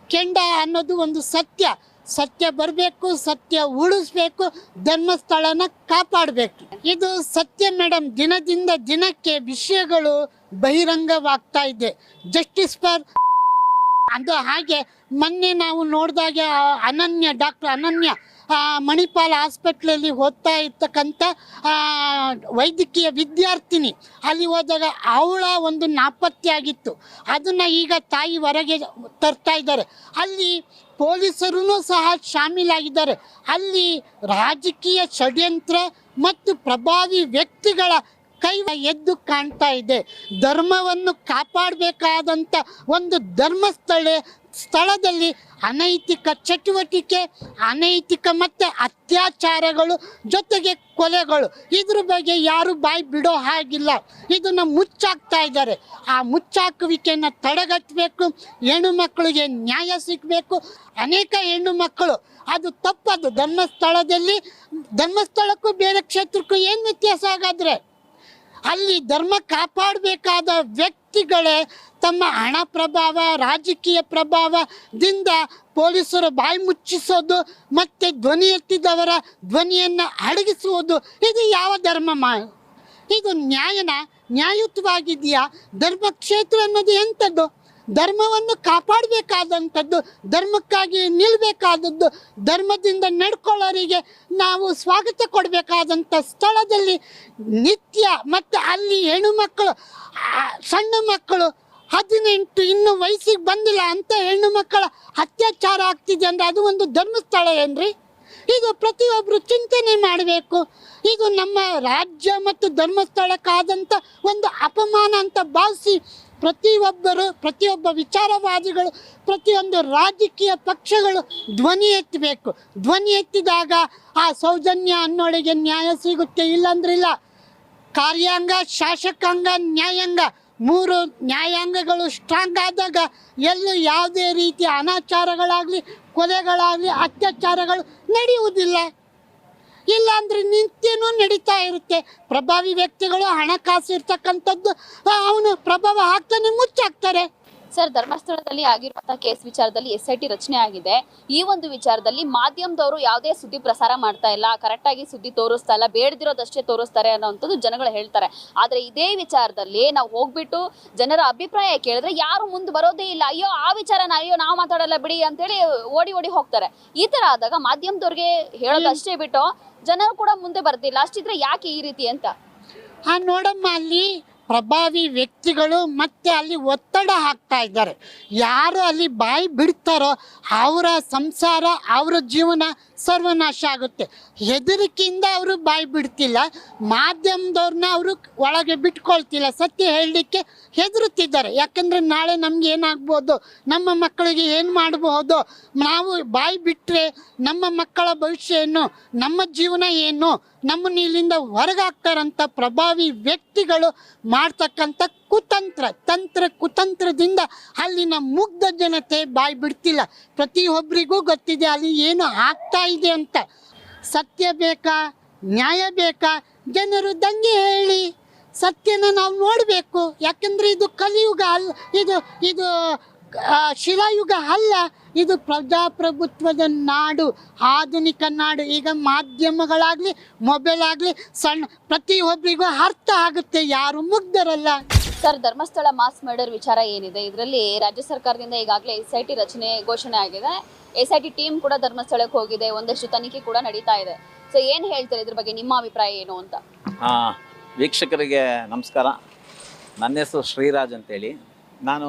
ಕೆಂಡ ಅನ್ನೋದು ಒಂದು ಸತ್ಯ. ಸತ್ಯ ಬರಬೇಕು, ಸತ್ಯ ಉಳಿಸ್ಬೇಕು, ಧರ್ಮಸ್ಥಳನ ಕಾಪಾಡಬೇಕು. ಇದು ಸತ್ಯ ಮೇಡಮ್ ದಿನದಿಂದ ದಿನಕ್ಕೆ ವಿಷಯಗಳು ಬಹಿರಂಗವಾಗ್ತಾ ಇದೆ. ಜಸ್ಟಿಸ್ ಫಾರ್ ಅದು ಹಾಗೆ ಮೊನ್ನೆ ನಾವು ನೋಡಿದಾಗ ಅನನ್ಯ, ಡಾಕ್ಟರ್ ಅನನ್ಯ ಮಣಿಪಾಲ್ ಹಾಸ್ಪಿಟ್ಲಲ್ಲಿ ಓದ್ತಾ ಇರ್ತಕ್ಕಂಥ ವೈದ್ಯಕೀಯ ವಿದ್ಯಾರ್ಥಿನಿ. ಅಲ್ಲಿ ಹೋದಾಗ ಅವಳ ಒಂದು ನಾಪತ್ತೆ ಆಗಿತ್ತು. ಅದನ್ನು ಈಗ ತಾಯಿ ಹೊರಗೆ ತರ್ತಾ ಇದ್ದಾರೆ. ಅಲ್ಲಿ ಪೊಲೀಸರೂ ಸಹ ಶಾಮೀಲಾಗಿದ್ದಾರೆ. ಅಲ್ಲಿ ರಾಜಕೀಯ ಷಡ್ಯಂತ್ರ ಮತ್ತು ಪ್ರಭಾವಿ ವ್ಯಕ್ತಿಗಳ ಕೈ ಎದ್ದು ಕಾಣ್ತಾ ಇದೆ. ಧರ್ಮವನ್ನು ಕಾಪಾಡಬೇಕಾದಂಥ ಒಂದು ಧರ್ಮಸ್ಥಳ ಸ್ಥಳದಲ್ಲಿ ಅನೈತಿಕ ಚಟುವಟಿಕೆ, ಅನೈತಿಕ ಮತ್ತು ಅತ್ಯಾಚಾರಗಳು ಜೊತೆಗೆ ಕೊಲೆಗಳು. ಇದ್ರ ಬಗ್ಗೆ ಯಾರು ಬಾಯಿ ಬಿಡೋ ಹಾಗಿಲ್ಲ. ಇದನ್ನು ಮುಚ್ಚಾಕ್ತಾ ಇದ್ದಾರೆ. ಆ ಮುಚ್ಚಾಕುವಿಕೆಯನ್ನು ತಡೆಗಟ್ಟಬೇಕು. ಹೆಣ್ಣು ಮಕ್ಕಳಿಗೆ ನ್ಯಾಯ ಸಿಗಬೇಕು. ಅನೇಕ ಹೆಣ್ಣು ಮಕ್ಕಳು. ಅದು ತಪ್ಪದು. ಧರ್ಮಸ್ಥಳದಲ್ಲಿ, ಧರ್ಮಸ್ಥಳಕ್ಕೂ ಬೇರೆ ಕ್ಷೇತ್ರಕ್ಕೂ ಏನು ವ್ಯತ್ಯಾಸ ಹಾಗಾದ್ರೆ? ಅಲ್ಲಿ ಧರ್ಮ ಕಾಪಾಡಬೇಕಾದ ವ್ಯಕ್ತಿಗಳೇ ತಮ್ಮ ಹಣ ಪ್ರಭಾವ, ರಾಜಕೀಯ ಪ್ರಭಾವದಿಂದ ಪೊಲೀಸರು ಬಾಯಿ ಮುಚ್ಚಿಸೋದು ಮತ್ತು ಧ್ವನಿ ಎತ್ತಿದವರ ಧ್ವನಿಯನ್ನು ಅಡಗಿಸುವುದು. ಇದು ಯಾವ ಧರ್ಮ ಮಾ, ಇದು ನ್ಯಾಯನ? ನ್ಯಾಯಯುತವಾಗಿದೆಯಾ? ಧರ್ಮಕ್ಷೇತ್ರ ಅನ್ನೋದು ಎಂಥದ್ದು ಧರ್ಮವನ್ನು ಕಾಪಾಡಬೇಕಾದಂಥದ್ದು, ಧರ್ಮಕ್ಕಾಗಿ ನಿಲ್ಲಬೇಕಾದದ್ದು ಧರ್ಮದಿಂದ ನಡ್ಕೊಳ್ಳೋರಿಗೆ ನಾವು ಸ್ವಾಗತ ಕೊಡಬೇಕಾದಂಥ ಸ್ಥಳದಲ್ಲಿ ನಿತ್ಯ ಮತ್ತು ಅಲ್ಲಿ ಹೆಣ್ಣು ಮಕ್ಕಳು ಸಣ್ಣ ಮಕ್ಕಳು ಹದಿನೆಂಟು ಇನ್ನು ವಯಸ್ಸಿಗೆ ಬಂದಿಲ್ಲ ಅಂತ ಹೆಣ್ಣು ಮಕ್ಕಳ ಅತ್ಯಾಚಾರ ಆಗ್ತಿದೆ ಅಂದರೆ ಅದು ಒಂದು ಧರ್ಮಸ್ಥಳ ಏನ್ರಿ? ಇದು ಪ್ರತಿಯೊಬ್ಬರು ಚಿಂತನೆ ಮಾಡಬೇಕು. ಇದು ನಮ್ಮ ರಾಜ್ಯ ಮತ್ತು ಧರ್ಮಸ್ಥಳಕ್ಕಾದಂಥ ಒಂದು ಅಪಮಾನ ಅಂತ ಭಾವಿಸಿ ಪ್ರತಿಯೊಬ್ಬರು, ಪ್ರತಿಯೊಬ್ಬ ವಿಚಾರವಾದಿಗಳು, ಪ್ರತಿಯೊಂದು ರಾಜಕೀಯ ಪಕ್ಷಗಳು ಧ್ವನಿ ಎತ್ತಬೇಕು. ಧ್ವನಿ ಎತ್ತಿದಾಗ ಆ ಸೌಜನ್ಯ ಅನ್ನೋಳಿಗೆ ನ್ಯಾಯ ಸಿಗುತ್ತೆ, ಇಲ್ಲಂದ್ರಿಲ್ಲ. ಕಾರ್ಯಾಂಗ, ಶಾಸಕಾಂಗ, ನ್ಯಾಯಾಂಗ, ಮೂರು ನ್ಯಾಯಾಂಗಗಳು ಸ್ಟ್ರಾಂಗ್ ಆದಾಗ ಎಲ್ಲೂ ಯಾವುದೇ ರೀತಿಯ ಅನಾಚಾರಗಳಾಗಲಿ, ಕೊಲೆಗಳಾಗಲಿ, ಅತ್ಯಾಚಾರಗಳು ನಡೆಯುವುದಿಲ್ಲ. ಇಲ್ಲಾಂದ್ರೆ ನಿತ್ಯನೂ ನಡೀತಾ ಇರುತ್ತೆ. ಪ್ರಭಾವಿ ವ್ಯಕ್ತಿಗಳು ಹಣಕಾಸು ಇರ್ತಕ್ಕಂಥದ್ದು ಅವನು ಪ್ರಭಾವ ಹಾಕ್ತಾನೆ ಮುಚ್ಚಾಕ್ತಾರೆ. ಸರ್, ಧರ್ಮಸ್ಥಳದಲ್ಲಿ ಆಗಿರುವಂತಹ ಕೇಸ್ ವಿಚಾರದಲ್ಲಿ ಎಸ್ ಐ ಟಿ ರಚನೆ ಆಗಿದೆ. ಈ ಒಂದು ವಿಚಾರದಲ್ಲಿ ಮಾಧ್ಯಮದವರು ಯಾವುದೇ ಸುದ್ದಿ ಪ್ರಸಾರ ಮಾಡ್ತಾ ಇಲ್ಲ ಕರೆಕ್ಟ್ ಆಗಿ ಸುದ್ದಿ ತೋರಿಸ್ತಾ ಇಲ್ಲ, ಬೇಡದಿರೋದಷ್ಟೇ ತೋರಿಸ್ತಾರೆ ಅನ್ನೋಂಥದ್ದು ಜನಗಳು ಹೇಳ್ತಾರೆ. ಆದ್ರೆ ಇದೇ ವಿಚಾರದಲ್ಲಿ ನಾವು ಹೋಗ್ಬಿಟ್ಟು ಜನರ ಅಭಿಪ್ರಾಯ ಕೇಳಿದ್ರೆ ಯಾರು ಮುಂದೆ ಬರೋದೇ ಇಲ್ಲ. ಅಯ್ಯೋ, ಆ ವಿಚಾರನ ಅಯ್ಯೋ, ನಾವು ಮಾತಾಡಲ್ಲ ಬಿಡಿ ಅಂತೇಳಿ ಓಡಿ ಓಡಿ ಹೋಗ್ತಾರೆ. ಈ ತರ ಆದಾಗ ಮಾಧ್ಯಮದವ್ರಿಗೆ ಹೇಳೋದಷ್ಟೇ ಬಿಟ್ಟು ಜನರು ಕೂಡ ಮುಂದೆ ಬರ್ತಿಲ್ಲ ಅಷ್ಟಿದ್ರೆ ಯಾಕೆ ಈ ರೀತಿ ಅಂತ? ನೋಡಮ್ಮ, ಅಲ್ಲಿ ಪ್ರಭಾವಿ ವ್ಯಕ್ತಿಗಳು ಮತ್ತೆ ಅಲ್ಲಿ ಒತ್ತಡ ಹಾಕ್ತಾ ಇದ್ದಾರೆ. ಯಾರು ಅಲ್ಲಿ ಬಾಯಿ ಬಿಡ್ತಾರೋ ಅವರ ಸಂಸಾರ, ಅವರ ಜೀವನ ಸರ್ವನಾಶ ಆಗುತ್ತೆ. ಹೆದರಿಕೆಯಿಂದ ಅವರು ಬಾಯಿ ಬಿಡ್ತಿಲ್ಲ, ಮಾಧ್ಯಮದವ್ರನ್ನ ಅವರು ಒಳಗೆ ಬಿಟ್ಕೊಳ್ತಿಲ್ಲ. ಸತ್ಯ ಹೇಳಲಿಕ್ಕೆ ಹೆದರುತ್ತಿದ್ದಾರೆ. ಯಾಕಂದರೆ ನಾಳೆ ನಮ್ಗೆ ಏನಾಗ್ಬೋದು, ನಮ್ಮ ಮಕ್ಕಳಿಗೆ ಏನು ಮಾಡಬಹುದು ನಾವು ಬಾಯಿ ಬಿಟ್ಟರೆ ನಮ್ಮ ಮಕ್ಕಳ ಭವಿಷ್ಯ ಏನು, ನಮ್ಮ ಜೀವನ ಏನು ನಮ್ಮನ್ನು ಇಲ್ಲಿಂದ ಹೊರಗಾಗ್ತಾರಂಥ ಪ್ರಭಾವಿ ವ್ಯಕ್ತಿಗಳು ಮಾಡ್ತಕ್ಕಂಥ ಕುತಂತ್ರ, ತಂತ್ರ ಕುತಂತ್ರದಿಂದ ಅಲ್ಲಿನ ಮುಗ್ಧ ಜನತೆ ಬಾಯಿ ಬಿಡ್ತಿಲ್ಲ. ಪ್ರತಿಯೊಬ್ಬರಿಗೂ ಗೊತ್ತಿದೆ ಅಲ್ಲಿ ಏನು ಆಗ್ತಾ ಇದೆ ಅಂತ. ಸತ್ಯ ಬೇಕಾ, ನ್ಯಾಯ ಬೇಕಾ? ಜನರು ದಂಗೆ ಹೇಳಿ. ಸತ್ಯನ ನಾವು ನೋಡಬೇಕು. ಯಾಕಂದರೆ ಇದು ಕಲಿಯುಗ ಅಲ್ಲ ಇದು ಇದು ಶಿಲಾಯುಗ ಅಲ್ಲ ಇದು ಪ್ರಜಾಪ್ರಭುತ್ವದ ನಾಡು ಆಧುನಿಕ ನಾಡು. ಈಗ ಮಾಧ್ಯಮಗಳಾಗಲಿ ಮೊಬೈಲ್ ಆಗಲಿ ಸಣ್ಣ ಪ್ರತಿಯೊಬ್ಬರಿಗೂ ಅರ್ಥ ಆಗುತ್ತೆ ಯಾರು ಮುಗ್ಧರಲ್ಲ. ಸರ್ ಧರ್ಮಸ್ಥಳ ಮಾಸ್ ಮರ್ಡರ್ ವಿಚಾರ ಏನಿದೆ? ಇದರಲ್ಲಿ ರಾಜ್ಯ ಸರ್ಕಾರದಿಂದ ಈಗಾಗಲೇ ಎಸ್ ಐ ಟಿ ರಚನೆ ಘೋಷಣೆ ಆಗಿದೆ. ಎಸ್ ಐ ಟಿ ಟೀಮ್ ಕೂಡ ಧರ್ಮಸ್ಥಳಕ್ಕೆ ಹೋಗಿದೆ ಒಂದಷ್ಟು ತನಿಖೆ ಕೂಡ ನಡೀತಾ ಇದೆ. ಸೊ ಏನು ಹೇಳ್ತಾರೆ ಇದ್ರ ಬಗ್ಗೆ? ನಿಮ್ಮ ಅಭಿಪ್ರಾಯ ಏನು ಅಂತ? ಆ, ವೀಕ್ಷಕರಿಗೆ ನಮಸ್ಕಾರ. ನನ್ನ ಹೆಸರು ಶ್ರೀರಾಜ್ ಅಂತೇಳಿ. ನಾನು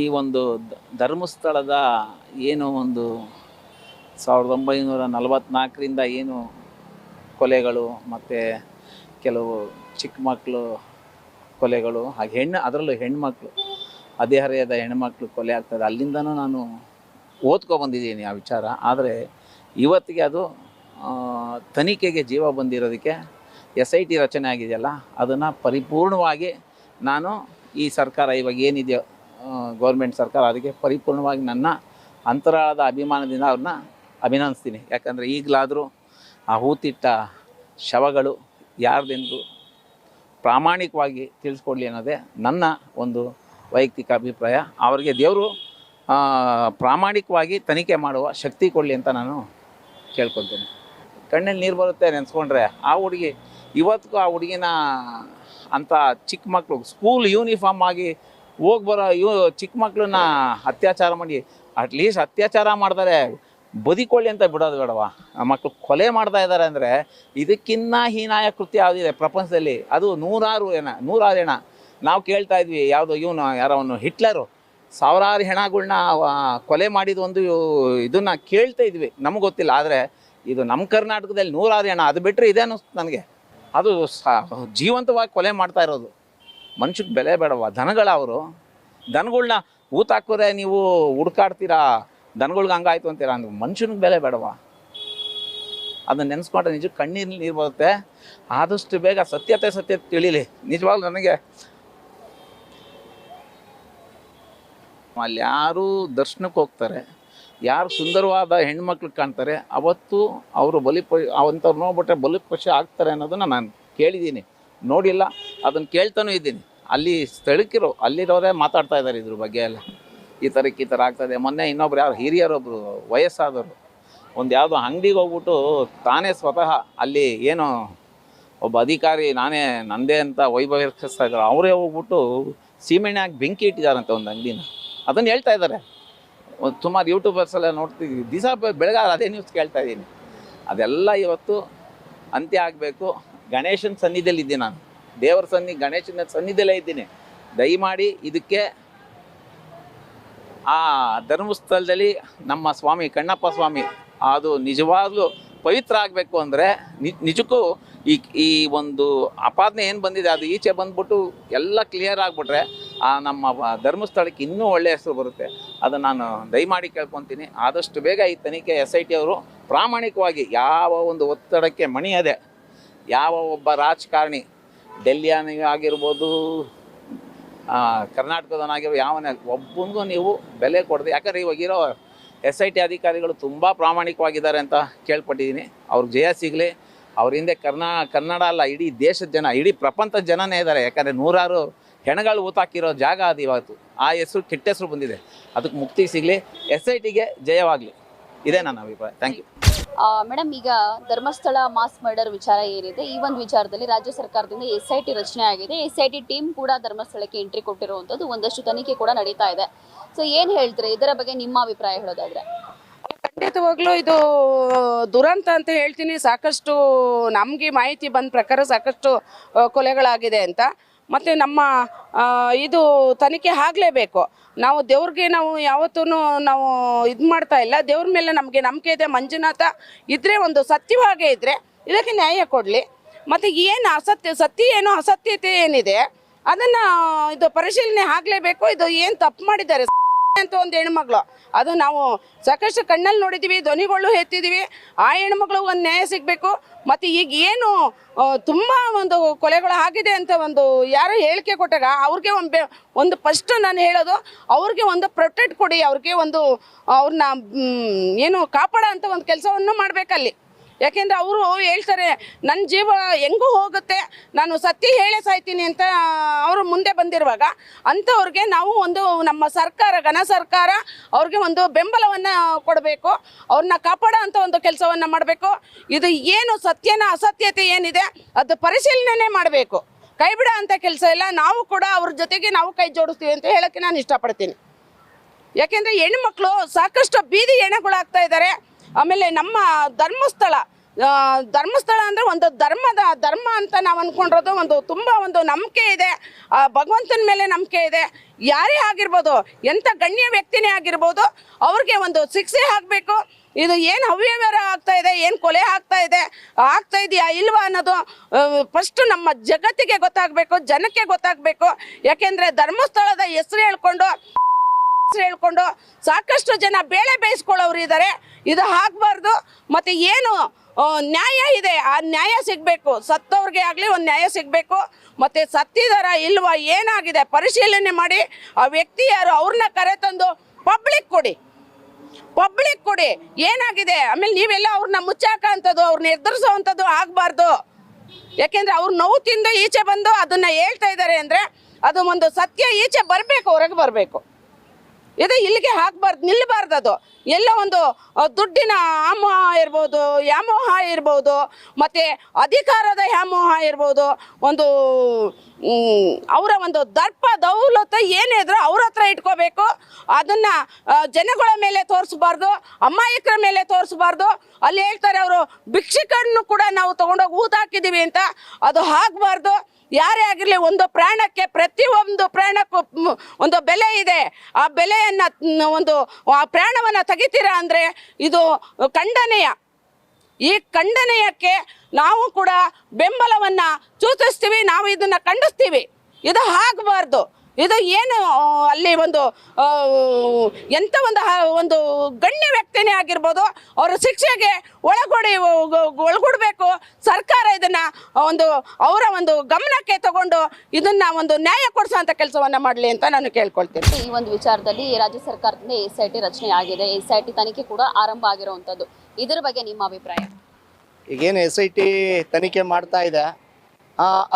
ಈ ಒಂದು ಧರ್ಮಸ್ಥಳದ ಏನು ಒಂದು ಸಾವಿರದ ಒಂಬೈನೂರ ನಲವತ್ತ್ನಾಲ್ಕರಿಂದ ಏನು ಕೊಲೆಗಳು ಮತ್ತು ಕೆಲವು ಚಿಕ್ಕ ಮಕ್ಕಳು ಕೊಲೆಗಳು, ಹಾಗೆ ಹೆಣ್ಣು, ಅದರಲ್ಲೂ ಹೆಣ್ಮಕ್ಳು ಹದಿಹರೆಯದ ಹೆಣ್ಮಕ್ಳು ಕೊಲೆ ಆಗ್ತದೆ. ಅಲ್ಲಿಂದನೂ ನಾನು ಓದ್ಕೊಬಂದಿದ್ದೀನಿ ಆ ವಿಚಾರ. ಆದರೆ ಇವತ್ತಿಗೆ ಅದು ತನಿಖೆಗೆ ಜೀವ ಬಂದಿರೋದಕ್ಕೆ ಎಸ್ ಐ ಟಿ ರಚನೆ ಆಗಿದೆಯಲ್ಲ, ಅದನ್ನು ಪರಿಪೂರ್ಣವಾಗಿ ನಾನು ಈ ಸರ್ಕಾರ ಇವಾಗ ಏನಿದೆಯೋ ಗೌರ್ಮೆಂಟ್ ಸರ್ಕಾರ ಅದಕ್ಕೆ ಪರಿಪೂರ್ಣವಾಗಿ ನನ್ನ ಅಂತರಾಳದ ಅಭಿಮಾನದಿಂದ ಅವ್ರನ್ನ ಅಭಿನಂದಿಸ್ತೀನಿ. ಯಾಕಂದರೆ ಈಗಲಾದರೂ ಆ ಹೂತಿಟ್ಟ ಶವಗಳು ಯಾರ್ದೆಂದು ಪ್ರಾಮಾಣಿಕವಾಗಿ ತಿಳಿಸ್ಕೊಡ್ಲಿ ಅನ್ನೋದೇ ನನ್ನ ಒಂದು ವೈಯಕ್ತಿಕ ಅಭಿಪ್ರಾಯ. ಅವರಿಗೆ ದೇವರು ಪ್ರಾಮಾಣಿಕವಾಗಿ ತನಿಖೆ ಮಾಡುವ ಶಕ್ತಿ ಕೊಡಲಿ ಅಂತ ನಾನು ಕೇಳ್ಕೊತೀನಿ ಕಣ್ಣಲ್ಲಿ ನೀರು ಬರುತ್ತೆ ನೆನೆಸ್ಕೊಂಡ್ರೆ. ಆ ಹುಡುಗಿ, ಇವತ್ತಿಗೂ ಆ ಹುಡುಗಿನ ಅಂಥ ಚಿಕ್ಕ ಮಕ್ಕಳು ಸ್ಕೂಲ್ ಯೂನಿಫಾರ್ಮ್ ಆಗಿ ಹೋಗಿ ಬರೋ ಇವು ಚಿಕ್ಕ ಮಕ್ಕಳನ್ನ ಅತ್ಯಾಚಾರ ಮಾಡಿ ಅಟ್ಲೀಸ್ಟ್ ಅತ್ಯಾಚಾರ ಮಾಡ್ತಾರೆ. ಬದಿಕೊಳ್ಳಿ ಅಂತ ಬಿಡೋದು ಬೇಡವಾ? ಆ ಮಕ್ಕಳು ಕೊಲೆ ಮಾಡ್ತಾ ಇದ್ದಾರೆ ಅಂದರೆ ಇದಕ್ಕಿನ್ನ ಹೀನಾಯ ಕೃತ್ಯ ಯಾವುದಿದೆ ಪ್ರಪಂಚದಲ್ಲಿ? ಅದು ನೂರಾರು ಏನ ನೂರಾರು ಹೆಣ. ನಾವು ಕೇಳ್ತಾ ಇದ್ವಿ, ಯಾವುದು ಇವನು ಯಾರವನು ಹಿಟ್ಲರು. ಸಾವಿರಾರು ಹೆಣಗಳನ್ನ ಕೊಲೆ ಮಾಡಿದ ಒಂದು ಇದನ್ನು ಕೇಳ್ತಾ ಇದ್ವಿ. ನಮಗೆ ಗೊತ್ತಿಲ್ಲ, ಆದರೆ ಇದು ನಮ್ಮ ಕರ್ನಾಟಕದಲ್ಲಿ ನೂರಾರು ಹೆಣ. ಅದು ಬಿಟ್ಟರೆ ಇದೆ ಅನ್ನಿಸ್ತು ನನಗೆ? ಅದು ಜೀವಂತವಾಗಿ ಕೊಲೆ ಮಾಡ್ತಾ ಇರೋದು. ಮನುಷ್ಯಕ್ಕೆ ಬೆಲೆ ಬೇಡವ? ದನಗಳ ಅವರು? ದನಗಳ್ನ ಊತ ಹಾಕಿದ್ರೆ ನೀವು ಹುಡ್ಕಾಡ್ತೀರಾ? ದನಗಳ್ಗೆ ಹಂಗಾಯ್ತು ಅಂತೀರಾ? ಅಂದ್ರೆ ಮನುಷ್ಯನಿಗೆ ಬೆಲೆ ಬೇಡವ? ಅದನ್ನ ನೆನೆಸ್ಕೊಂಡ್ರೆ ನಿಜ ಕಣ್ಣೀರು ನೀರು ಬರುತ್ತೆ. ಆದಷ್ಟು ಬೇಗ ಸತ್ಯತೆ ಸತ್ಯತೆ ತಿಳಿಲಿ. ನಿಜವಾಗ್ಲೂ ನನಗೆ. ಅಲ್ಲಿ ಯಾರು ದರ್ಶನಕ್ಕೆ ಹೋಗ್ತಾರೆ. ಯಾರು ಸುಂದರವಾದ ಹೆಣ್ಮಕ್ಳು ಕಾಣ್ತಾರೆ. ಅವತ್ತು ಅವರು ಬಲಿಪ ಅವಂಥವ್ರು ನೋಡ್ಬಿಟ್ರೆ ಬಲಿಪಶು ಆಗ್ತಾರೆ ಅನ್ನೋದನ್ನ ನಾನು ಕೇಳಿದ್ದೀನಿ ನೋಡಿಲ್ಲ. ಅದನ್ನು ಕೇಳ್ತಾನೂ ಇದ್ದೀನಿ. ಅಲ್ಲಿ ಸ್ಥಳಕ್ಕಿರೋ, ಅಲ್ಲಿರೋರೇ ಮಾತಾಡ್ತಾ ಇದ್ದಾರೆ ಇದ್ರ ಬಗ್ಗೆ ಎಲ್ಲ. ಈ ಥರಕ್ಕೆ ಈ ಥರ ಆಗ್ತದೆ ಮೊನ್ನೆ ಇನ್ನೊಬ್ರು ಯಾರು ಹಿರಿಯರೊಬ್ಬರು ವಯಸ್ಸಾದವರು, ಒಂದು ಯಾವುದೋ ಅಂಗಡಿಗೆ ಹೋಗ್ಬಿಟ್ಟು ತಾನೇ ಸ್ವತಃ ಅಲ್ಲಿ ಏನು ಒಬ್ಬ ಅಧಿಕಾರಿ ನಾನೇ ನಂದೇ ಅಂತ ವೈಭವಿಸ್ತಾ ಇದ್ದಾರೆ. ಅವರೇ ಹೋಗ್ಬಿಟ್ಟು ಸೀಮೆಣ್ಣೆ ಹಾಕಿ ಬೆಂಕಿ ಇಟ್ಟಿದ್ದಾರಂತೆ ಒಂದು ಅಂಗಡಿನ. ಅದನ್ನು ಹೇಳ್ತಾ ಇದ್ದಾರೆ. ಒಂದು ಸುಮಾರು ಯೂಟ್ಯೂಬರ್ಸ್ ಎಲ್ಲ ನೋಡ್ತೀವಿ. ದಿವಸ ಬೆಳಗಾದ ಅದೇ ನ್ಯೂಸ್ ಕೇಳ್ತಾ ಇದ್ದೀನಿ. ಅದೆಲ್ಲ ಇವತ್ತು ಅಂತ್ಯ ಆಗಬೇಕು. ಗಣೇಶನ ಸನ್ನಿಧಿಯಲ್ಲಿ ಇದ್ದೀನಿ ನಾನು. ದೇವರ ಸನ್ನಿ, ಗಣೇಶನ ಸನ್ನಿಧಿಯಲ್ಲೇ ಇದ್ದೀನಿ. ದಯಮಾಡಿ ಇದಕ್ಕೆ ಆ ಧರ್ಮಸ್ಥಳದಲ್ಲಿ ನಮ್ಮ ಸ್ವಾಮಿ ಕಣ್ಣಪ್ಪ ಸ್ವಾಮಿ, ಅದು ನಿಜವಾಗ್ಲೂ ಪವಿತ್ರ ಆಗಬೇಕು ಅಂದರೆ ನಿಜಕ್ಕೂ ಈ ಈ ಒಂದು ಅಪಾದನೆ ಏನು ಬಂದಿದೆ, ಅದು ಈಚೆ ಬಂದ್ಬಿಟ್ಟು ಎಲ್ಲ ಕ್ಲಿಯರ್ ಆಗಿಬಿಟ್ರೆ ಆ ನಮ್ಮ ಧರ್ಮಸ್ಥಳಕ್ಕೆ ಇನ್ನೂ ಒಳ್ಳೆಯ ಹೆಸರು ಬರುತ್ತೆ. ಅದು ನಾನು ದಯಮಾಡಿ ಕೇಳ್ಕೊತೀನಿ. ಆದಷ್ಟು ಬೇಗ ಈ ತನಿಖೆ ಎಸ್ ಐ ಟಿ ಅವರು ಪ್ರಾಮಾಣಿಕವಾಗಿ ಯಾವ ಒಂದು ಒತ್ತಡಕ್ಕೆ ಮಣಿಯದೆ, ಯಾವ ಒಬ್ಬ ರಾಜಕಾರಣಿ ಡೆಲ್ಲಿಯನಿಗೆ ಆಗಿರ್ಬೋದು ಆ, ಕರ್ನಾಟಕದವನಾಗಿರೋ ಯಾವನೇ ಒಬ್ಬನಿಗೂ ನೀವು ಬೆಲೆ ಕೊಡದೆ ಯಾಕಂದರೆ ಇವಾಗಿರೋ ಎಸ್ ಐ ಟಿ ಅಧಿಕಾರಿಗಳು ತುಂಬ ಪ್ರಾಮಾಣಿಕವಾಗಿದ್ದಾರೆ ಅಂತ ಕೇಳ್ಪಟ್ಟಿದ್ದೀನಿ. ಅವ್ರಿಗೆ ಜಯ ಸಿಗಲಿ. ಅವ್ರ ಹಿಂದೆ ಕರ್ನಾ ಕನ್ನಡ ಅಲ್ಲ ಇಡೀ ದೇಶದ ಜನ ಇಡೀ ಪ್ರಪಂಚದ ಜನನೇ ಇದ್ದಾರೆ. ಯಾಕಂದರೆ ನೂರಾರು ಹೆಣಗಳು ಊತಾಕಿರೋ ಜಾಗ ಅದು ಇವತ್ತು. ಆ ಹೆಸರು ಕೆಟ್ಟ ಹೆಸರು ಬಂದಿದೆ. ಅದಕ್ಕೆ ಮುಕ್ತಿ ಸಿಗಲಿ. ಎಸ್ ಐ ಟಿಗೆ ಜಯವಾಗಲಿ. ಇದೇ ನನ್ನ ಅಭಿಪ್ರಾಯ. ಥ್ಯಾಂಕ್ ಯು ಮೇಡಮ್, ಈಗ ಧರ್ಮಸ್ಥಳ ಮಾಸ್ ಮರ್ಡರ್ ವಿಚಾರ ಏನಿದೆ? ಈ ಒಂದು ವಿಚಾರದಲ್ಲಿ ರಾಜ್ಯ ಸರ್ಕಾರದಿಂದ ಎಸ್ ಐ ಟಿ ರಚನೆ ಆಗಿದೆ. ಎಸ್ ಐ ಟಿ ಟೀಮ್ ಕೂಡ ಧರ್ಮಸ್ಥಳಕ್ಕೆ ಎಂಟ್ರಿ ಕೊಟ್ಟಿರುವಂತದ್ದು ಒಂದಷ್ಟು ತನಿಖೆ ಕೂಡ ನಡೀತಾ ಇದೆ. ಸೊ ಏನ್ ಹೇಳ್ತೀರಾ? ಇದರ ಬಗ್ಗೆ ನಿಮ್ಮ ಅಭಿಪ್ರಾಯ ಹೇಳೋದಾದ್ರೆ. ಖಂಡಿತವಾಗ್ಲೂ ಇದು ದುರಂತ ಅಂತ ಹೇಳ್ತೀನಿ. ಸಾಕಷ್ಟು ನಮಗೆ ಮಾಹಿತಿ ಬಂದ ಪ್ರಕಾರ ಸಾಕಷ್ಟು ಕೊಲೆಗಳಾಗಿದೆ ಅಂತ. ಮತ್ತು ನಮ್ಮ ಇದು ತನಿಖೆ ಆಗಲೇಬೇಕು. ನಾವು ದೇವ್ರಿಗೆ ನಾವು ಯಾವತ್ತೂ ನಾವು ಇದು ಮಾಡ್ತಾ ಇಲ್ಲ. ದೇವ್ರ ಮೇಲೆ ನಮಗೆ ನಂಬಿಕೆ ಇದೆ. ಮಂಜುನಾಥ ಇದ್ರೆ ಒಂದು ಸತ್ಯವಾಗೇ ಇದ್ರೆ ಇದಕ್ಕೆ ನ್ಯಾಯ ಕೊಡಲಿ. ಮತ್ತು ಏನು ಅಸತ್ಯ, ಸತ್ಯ ಏನು ಅಸತ್ಯತೆ ಏನಿದೆ, ಅದನ್ನು ಇದು ಪರಿಶೀಲನೆ ಆಗಲೇಬೇಕು. ಇದು ಏನು ತಪ್ಪು ಮಾಡಿದ್ದಾರೆ? ಅಂತ ಒಂದು ಹೆಣ್ಮಗಳು. ಅದು ನಾವು ಸಾಕಷ್ಟು ಕಣ್ಣಲ್ಲಿ ನೋಡಿದ್ದೀವಿ ಧ್ವನಿಗಳು ಎತ್ತಿದ್ದೀವಿ. ಆ ಹೆಣ್ಮಗಳು ಒಂದು ನ್ಯಾಯ ಸಿಗಬೇಕು. ಮತ್ತು ಈಗ ಏನು ತುಂಬ ಒಂದು ಕೊಲೆಗಳು ಆಗಿದೆ ಅಂತ ಒಂದು ಯಾರೋ ಹೇಳಿಕೆ ಕೊಟ್ಟಾಗ ಅವ್ರಿಗೆ ಒಂದು ಒಂದು ಫಸ್ಟ್ ನಾನು ಹೇಳೋದು, ಅವ್ರಿಗೆ ಒಂದು ಪ್ರೊಟೆಕ್ಟ್ ಕೊಡಿ, ಅವ್ರಿಗೆ ಒಂದು, ಅವ್ರನ್ನ ಏನು ಕಾಪಾಡೋ ಅಂತ ಒಂದು ಕೆಲಸವನ್ನು ಮಾಡಬೇಕಲ್ಲಿ. ಯಾಕೆಂದ್ರೆ ಅವರು ಹೇಳ್ತಾರೆ ನನ್ನ ಜೀವ ಹೆಂಗೂ ಹೋಗುತ್ತೆ, ನಾನು ಸತ್ಯ ಹೇಳೇ ಸಾಯ್ತೀನಿ ಅಂತ ಅವರು ಮುಂದೆ ಬಂದಿರುವಾಗ ಅಂಥವ್ರಿಗೆ ನಾವು ಒಂದು ನಮ್ಮ ಸರ್ಕಾರ, ಘನ ಸರ್ಕಾರ ಅವ್ರಿಗೆ ಒಂದು ಬೆಂಬಲವನ್ನು ಕೊಡಬೇಕು, ಅವ್ರನ್ನ ಕಾಪಾಡೋ ಅಂಥ ಒಂದು ಕೆಲಸವನ್ನು ಮಾಡಬೇಕು. ಇದು ಏನು ಸತ್ಯನ ಅಸತ್ಯತೆ ಏನಿದೆ, ಅದು ಪರಿಶೀಲನೆ ಮಾಡಬೇಕು. ಕೈ ಬಿಡೋ ಅಂಥ ಕೆಲಸ ಇಲ್ಲ, ನಾವು ಕೂಡ ಅವ್ರ ಜೊತೆಗೆ ನಾವು ಕೈ ಜೋಡಿಸ್ತೀವಿ ಅಂತ ಹೇಳೋಕ್ಕೆ ನಾನು ಇಷ್ಟಪಡ್ತೀನಿ. ಯಾಕೆಂದರೆ ಹೆಣ್ಮಕ್ಳು ಸಾಕಷ್ಟು ಬೀದಿ ಹೆಣಗಳಾಗ್ತಾ ಇದ್ದಾರೆ. ಆಮೇಲೆ ನಮ್ಮ ಧರ್ಮಸ್ಥಳ ಧರ್ಮಸ್ಥಳ ಅಂದರೆ ಒಂದು ಧರ್ಮದ, ಧರ್ಮ ಅಂತ ನಾವು ಅಂದ್ಕೊಂಡಿರೋದು ಒಂದು ತುಂಬ ಒಂದು ನಂಬಿಕೆ ಇದೆ. ಭಗವಂತನ ಮೇಲೆ ನಂಬಿಕೆ ಇದೆ. ಯಾರೇ ಆಗಿರ್ಬೋದು ಎಂಥ ಗಣ್ಯ ವ್ಯಕ್ತಿನೇ ಆಗಿರ್ಬೋದು, ಅವ್ರಿಗೆ ಒಂದು ಶಿಕ್ಷೆ ಆಗಬೇಕು. ಇದು ಏನು ಅವ್ಯವಹಾರ ಆಗ್ತಾ ಇದೆ, ಏನು ಕೊಲೆ ಆಗ್ತಾ ಇದೆ, ಆಗ್ತಾ ಇದೆಯಾ ಇಲ್ವಾ ಅನ್ನೋದು ಫಸ್ಟ್ ನಮ್ಮ ಜಗತ್ತಿಗೆ ಗೊತ್ತಾಗಬೇಕು, ಜನಕ್ಕೆ ಗೊತ್ತಾಗಬೇಕು. ಯಾಕೆಂದರೆ ಧರ್ಮಸ್ಥಳದ ಹೆಸರು ಹೇಳ್ಕೊಂಡು ಹೇಳ್ಕೊಂಡು ಸಾಕಷ್ಟು ಜನ ಬೇಳೆ ಬೇಯಿಸ್ಕೊಳ್ಳೋರು ಇದ್ದಾರೆ ಇದು ಆಗಬಾರ್ದು ಮತ್ತು ಏನು ನ್ಯಾಯ ಇದೆ. ಆ ನ್ಯಾಯ ಸಿಗಬೇಕು. ಸತ್ತವ್ರಿಗೆ ಆಗಲಿ ಒಂದು ನ್ಯಾಯ ಸಿಗಬೇಕು. ಮತ್ತು ಸತ್ತಿದಾರ ಇಲ್ವಾ, ಏನಾಗಿದೆ ಪರಿಶೀಲನೆ ಮಾಡಿ. ಆ ವ್ಯಕ್ತಿ ಯಾರು, ಅವ್ರನ್ನ ಕರೆತಂದು ಪಬ್ಲಿಕ್ ಕೊಡಿ. ಪಬ್ಲಿಕ್ ಕೊಡಿ. ಏನಾಗಿದೆ? ಆಮೇಲೆ ನೀವೆಲ್ಲ ಅವ್ರನ್ನ ಮುಚ್ಚಾಕ ಅಂಥದ್ದು ಅವ್ರನ್ನ ಎದುರಿಸೋವಂಥದ್ದು ಆಗಬಾರ್ದು. ಯಾಕೆಂದ್ರೆ ಅವ್ರು ನೋವು ತಿಂದು ಈಚೆ ಬಂದು ಅದನ್ನ ಹೇಳ್ತಾ ಇದ್ದಾರೆ ಅಂದ್ರೆ ಅದು ಒಂದು ಸತ್ಯ ಈಚೆ ಬರಬೇಕು, ಹೊರಗೆ ಬರಬೇಕು. ಇದು, ಇಲ್ಲಿಗೆ ಹಾಕ್ಬಾರ್ದು ನಿಲ್ಲಬಾರ್ದು ಅದು. ಎಲ್ಲ ಒಂದು ದುಡ್ಡಿನ ಆಮೋಹ ಇರ್ಬೋದು, ವ್ಯಾಮೋಹ ಇರ್ಬೋದು, ಮತ್ತು ಅಧಿಕಾರದ ವ್ಯಾಮೋಹ ಇರ್ಬೋದು, ಒಂದು ಅವರ ಒಂದು ದರ್ಪ ದೌಲತ ಏನೇ ಇದ್ರೂ ಅವ್ರ ಹತ್ರ ಇಟ್ಕೋಬೇಕು. ಅದನ್ನು ಜನಗಳ ಮೇಲೆ ತೋರಿಸ್ಬಾರ್ದು, ಅಮಾಯಕರ ಮೇಲೆ ತೋರಿಸ್ಬಾರ್ದು. ಅಲ್ಲಿ ಹೇಳ್ತಾರೆ ಅವರು ಭಿಕ್ಷಕರನ್ನು ಕೂಡ ನಾವು ತೊಗೊಂಡೋಗಿ ಊತ ಹಾಕಿದ್ದೀವಿ ಅಂತ. ಅದು ಆಗಬಾರ್ದು ಯಾರೇ ಆಗಿರಲಿ, ಒಂದು ಪ್ರಾಣಕ್ಕೆ, ಪ್ರತಿಯೊಂದು ಪ್ರಾಣಕ್ಕೂ ಒಂದು ಬೆಲೆ ಇದೆ. ಆ ಬೆಲೆಯನ್ನು ಒಂದು, ಆ ಪ್ರಾಣವನ್ನು ತೆಗಿತೀರಾ ಅಂದರೆ ಇದು ಖಂಡನೆಯ. ಈ ಖಂಡನೆಯಕ್ಕೆ ನಾವು ಕೂಡ ಬೆಂಬಲವನ್ನ ಸೂಚಿಸ್ತೀವಿ, ನಾವು ಇದನ್ನು ಖಂಡಿಸ್ತೀವಿ. ಇದು ಆಗಬಾರ್ದು. ಇದು ಏನು ಅಲ್ಲಿ ಒಂದು ಎಂಥ ಒಂದು ಒಂದು ಗಣ್ಯ ವ್ಯಕ್ತಿನೇ ಆಗಿರ್ಬೋದು ಅವರ ಶಿಕ್ಷೆಗೆ ಒಳಗೊಡಿ ಒಳಗೊಡ್ಬೇಕು. ಸರ್ಕಾರ ಇದನ್ನ ಒಂದು ಅವರ ಒಂದು ಗಮನಕ್ಕೆ ತಗೊಂಡು ಇದನ್ನ ಒಂದು ನ್ಯಾಯ ಕೊಡಿಸುವಂಥ ಕೆಲಸವನ್ನ ಮಾಡಲಿ ಅಂತ ನಾನು ಕೇಳ್ಕೊಳ್ತೀನಿ. ಈ ಒಂದು ವಿಚಾರದಲ್ಲಿ ರಾಜ್ಯ ಸರ್ಕಾರದಿಂದ ಎಸ್ ಐ ಟಿ ರಚನೆ ಆಗಿದೆ. ಎಸ್ ಐ ಟಿ ತನಿಖೆ ಕೂಡ ಆರಂಭ ಆಗಿರುವಂಥದ್ದು. ಇದರ ಬಗ್ಗೆ ನಿಮ್ಮ ಅಭಿಪ್ರಾಯ? ಈಗೇನು ಎಸ್ ಐ ಟಿ ತನಿಖೆ ಮಾಡ್ತಾ ಇದೆ.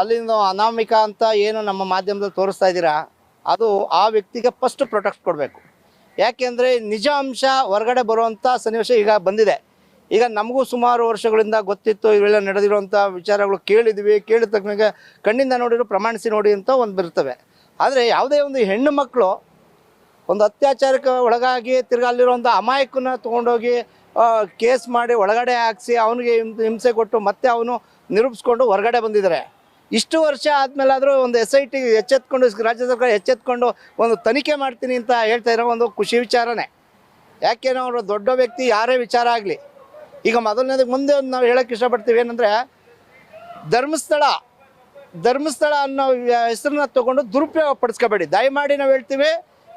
ಅಲ್ಲಿಂದ ಅನಾಮಿಕ ಅಂತ ಏನು ನಮ್ಮ ಮಾಧ್ಯಮದಲ್ಲಿ ತೋರಿಸ್ತಾ ಇದ್ದೀರಾ, ಅದು ಆ ವ್ಯಕ್ತಿಗೆ ಫಸ್ಟ್ ಪ್ರೊಟೆಕ್ಟ್ ಕೊಡಬೇಕು. ಯಾಕೆಂದರೆ ನಿಜ ಅಂಶ ಹೊರಗಡೆ ಬರುವಂಥ ಸನ್ನಿವೇಶ ಈಗ ಬಂದಿದೆ. ಈಗ ನಮಗೂ ಸುಮಾರು ವರ್ಷಗಳಿಂದ ಗೊತ್ತಿತ್ತು, ಇವೆಲ್ಲ ನಡೆದಿರುವಂಥ ವಿಚಾರಗಳು ಕೇಳಿದ್ವಿ, ಕೇಳಿದ ತಕ್ಷಣ ಕಣ್ಣಿಂದ ನೋಡಿರೋ ಪ್ರಮಾಣಿಸಿ ನೋಡಿ ಅಂತ ಒಂದು ಬರ್ತವೆ. ಆದರೆ ಯಾವುದೇ ಒಂದು ಹೆಣ್ಣು ಮಕ್ಕಳು ಒಂದು ಅತ್ಯಾಚಾರಕ್ಕೆ ಒಳಗಾಗಿ ತಿರ್ಗಾ ಅಲ್ಲಿರುವಂಥ ಅಮಾಯಕನ ತೊಗೊಂಡೋಗಿ ಕೇಸ್ ಮಾಡಿ ಒಳಗಡೆ ಹಾಕ್ಸಿ, ಅವನಿಗೆ ಹಿಂಸೆ ಕೊಟ್ಟು ಮತ್ತೆ ಅವನು ನಿರೂಪಿಸ್ಕೊಂಡು ಹೊರಗಡೆ ಬಂದಿದ್ದಾರೆ. ಇಷ್ಟು ವರ್ಷ ಆದಮೇಲಾದರೂ ಒಂದು ಎಸ್ ಐ ಟಿ ಎಚ್ಚೆತ್ಕೊಂಡು, ರಾಜ್ಯ ಸರ್ಕಾರ ಎಚ್ಚೆತ್ಕೊಂಡು ಒಂದು ತನಿಖೆ ಮಾಡ್ತೀನಿ ಅಂತ ಹೇಳ್ತಾ ಇರೋ ಒಂದು ಖುಷಿ ವಿಚಾರನೇ. ಯಾಕೆಂದ್ರೆ ಅವರು ದೊಡ್ಡ ವ್ಯಕ್ತಿ ಯಾರೇ ವಿಚಾರ ಆಗಲಿ. ಈಗ ಮೊದಲನೇದಕ್ಕೆ ಮುಂದೆ ಒಂದು ನಾವು ಹೇಳೋಕ್ಕೆ ಇಷ್ಟಪಡ್ತೀವಿ ಏನಂದರೆ, ಧರ್ಮಸ್ಥಳ ಧರ್ಮಸ್ಥಳ ಅನ್ನೋ ಹೆಸರನ್ನ ತೊಗೊಂಡು ದುರುಪಯೋಗ ಪಡಿಸ್ಕೋಬೇಡಿ. ದಯಮಾಡಿ ನಾವು ಹೇಳ್ತೀವಿ,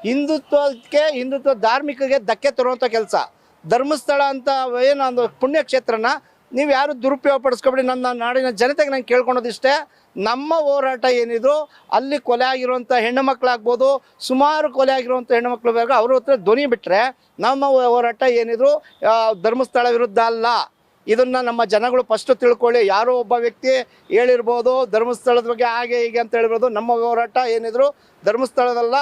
ಹಿಂದುತ್ವಕ್ಕೆ, ಹಿಂದುತ್ವ ಧಾರ್ಮಿಕಗೆ ಧಕ್ಕೆ ತರುವಂಥ ಕೆಲಸ. ಧರ್ಮಸ್ಥಳ ಅಂತ ಏನೋ ಒಂದು ಪುಣ್ಯಕ್ಷೇತ್ರನ ನೀವು ಯಾರು ದುರುಪಯೋಗ ಪಡಿಸ್ಕೊಬೇಡಿ. ನನ್ನ ನಾಡಿನ ಜನತೆಗೆ ನಾನು ಕೇಳ್ಕೊಳೋದಿಷ್ಟೇ, ನಮ್ಮ ಹೋರಾಟ ಏನಿದ್ರು ಅಲ್ಲಿ ಕೊಲೆ ಆಗಿರುವಂಥ ಹೆಣ್ಣು ಮಕ್ಕಳಾಗ್ಬೋದು ಸುಮಾರು ಕೊಲೆ ಆಗಿರುವಂಥ ಹೆಣ್ಣು ಮಕ್ಕಳು ಬೇಗ ಅವ್ರ ಹತ್ರ ಧ್ವನಿ ಬಿಟ್ಟರೆ ನಮ್ಮ ಹೋರಾಟ ಏನಿದ್ರು ಧರ್ಮಸ್ಥಳ ವಿರುದ್ಧ ಅಲ್ಲ. ಇದನ್ನ ನಮ್ಮ ಜನಗಳು ಫಸ್ಟ್ ತಿಳ್ಕೊಳ್ಳಿ. ಯಾರೋ ಒಬ್ಬ ವ್ಯಕ್ತಿ ಹೇಳಿರ್ಬೋದು, ಧರ್ಮಸ್ಥಳದ ಬಗ್ಗೆ ಹಾಗೆ ಹೀಗೆ ಅಂತ ಹೇಳಿರ್ಬೋದು, ನಮ್ಮ ಹೋರಾಟ ಏನಿದ್ರು ಧರ್ಮಸ್ಥಳದಲ್ಲ,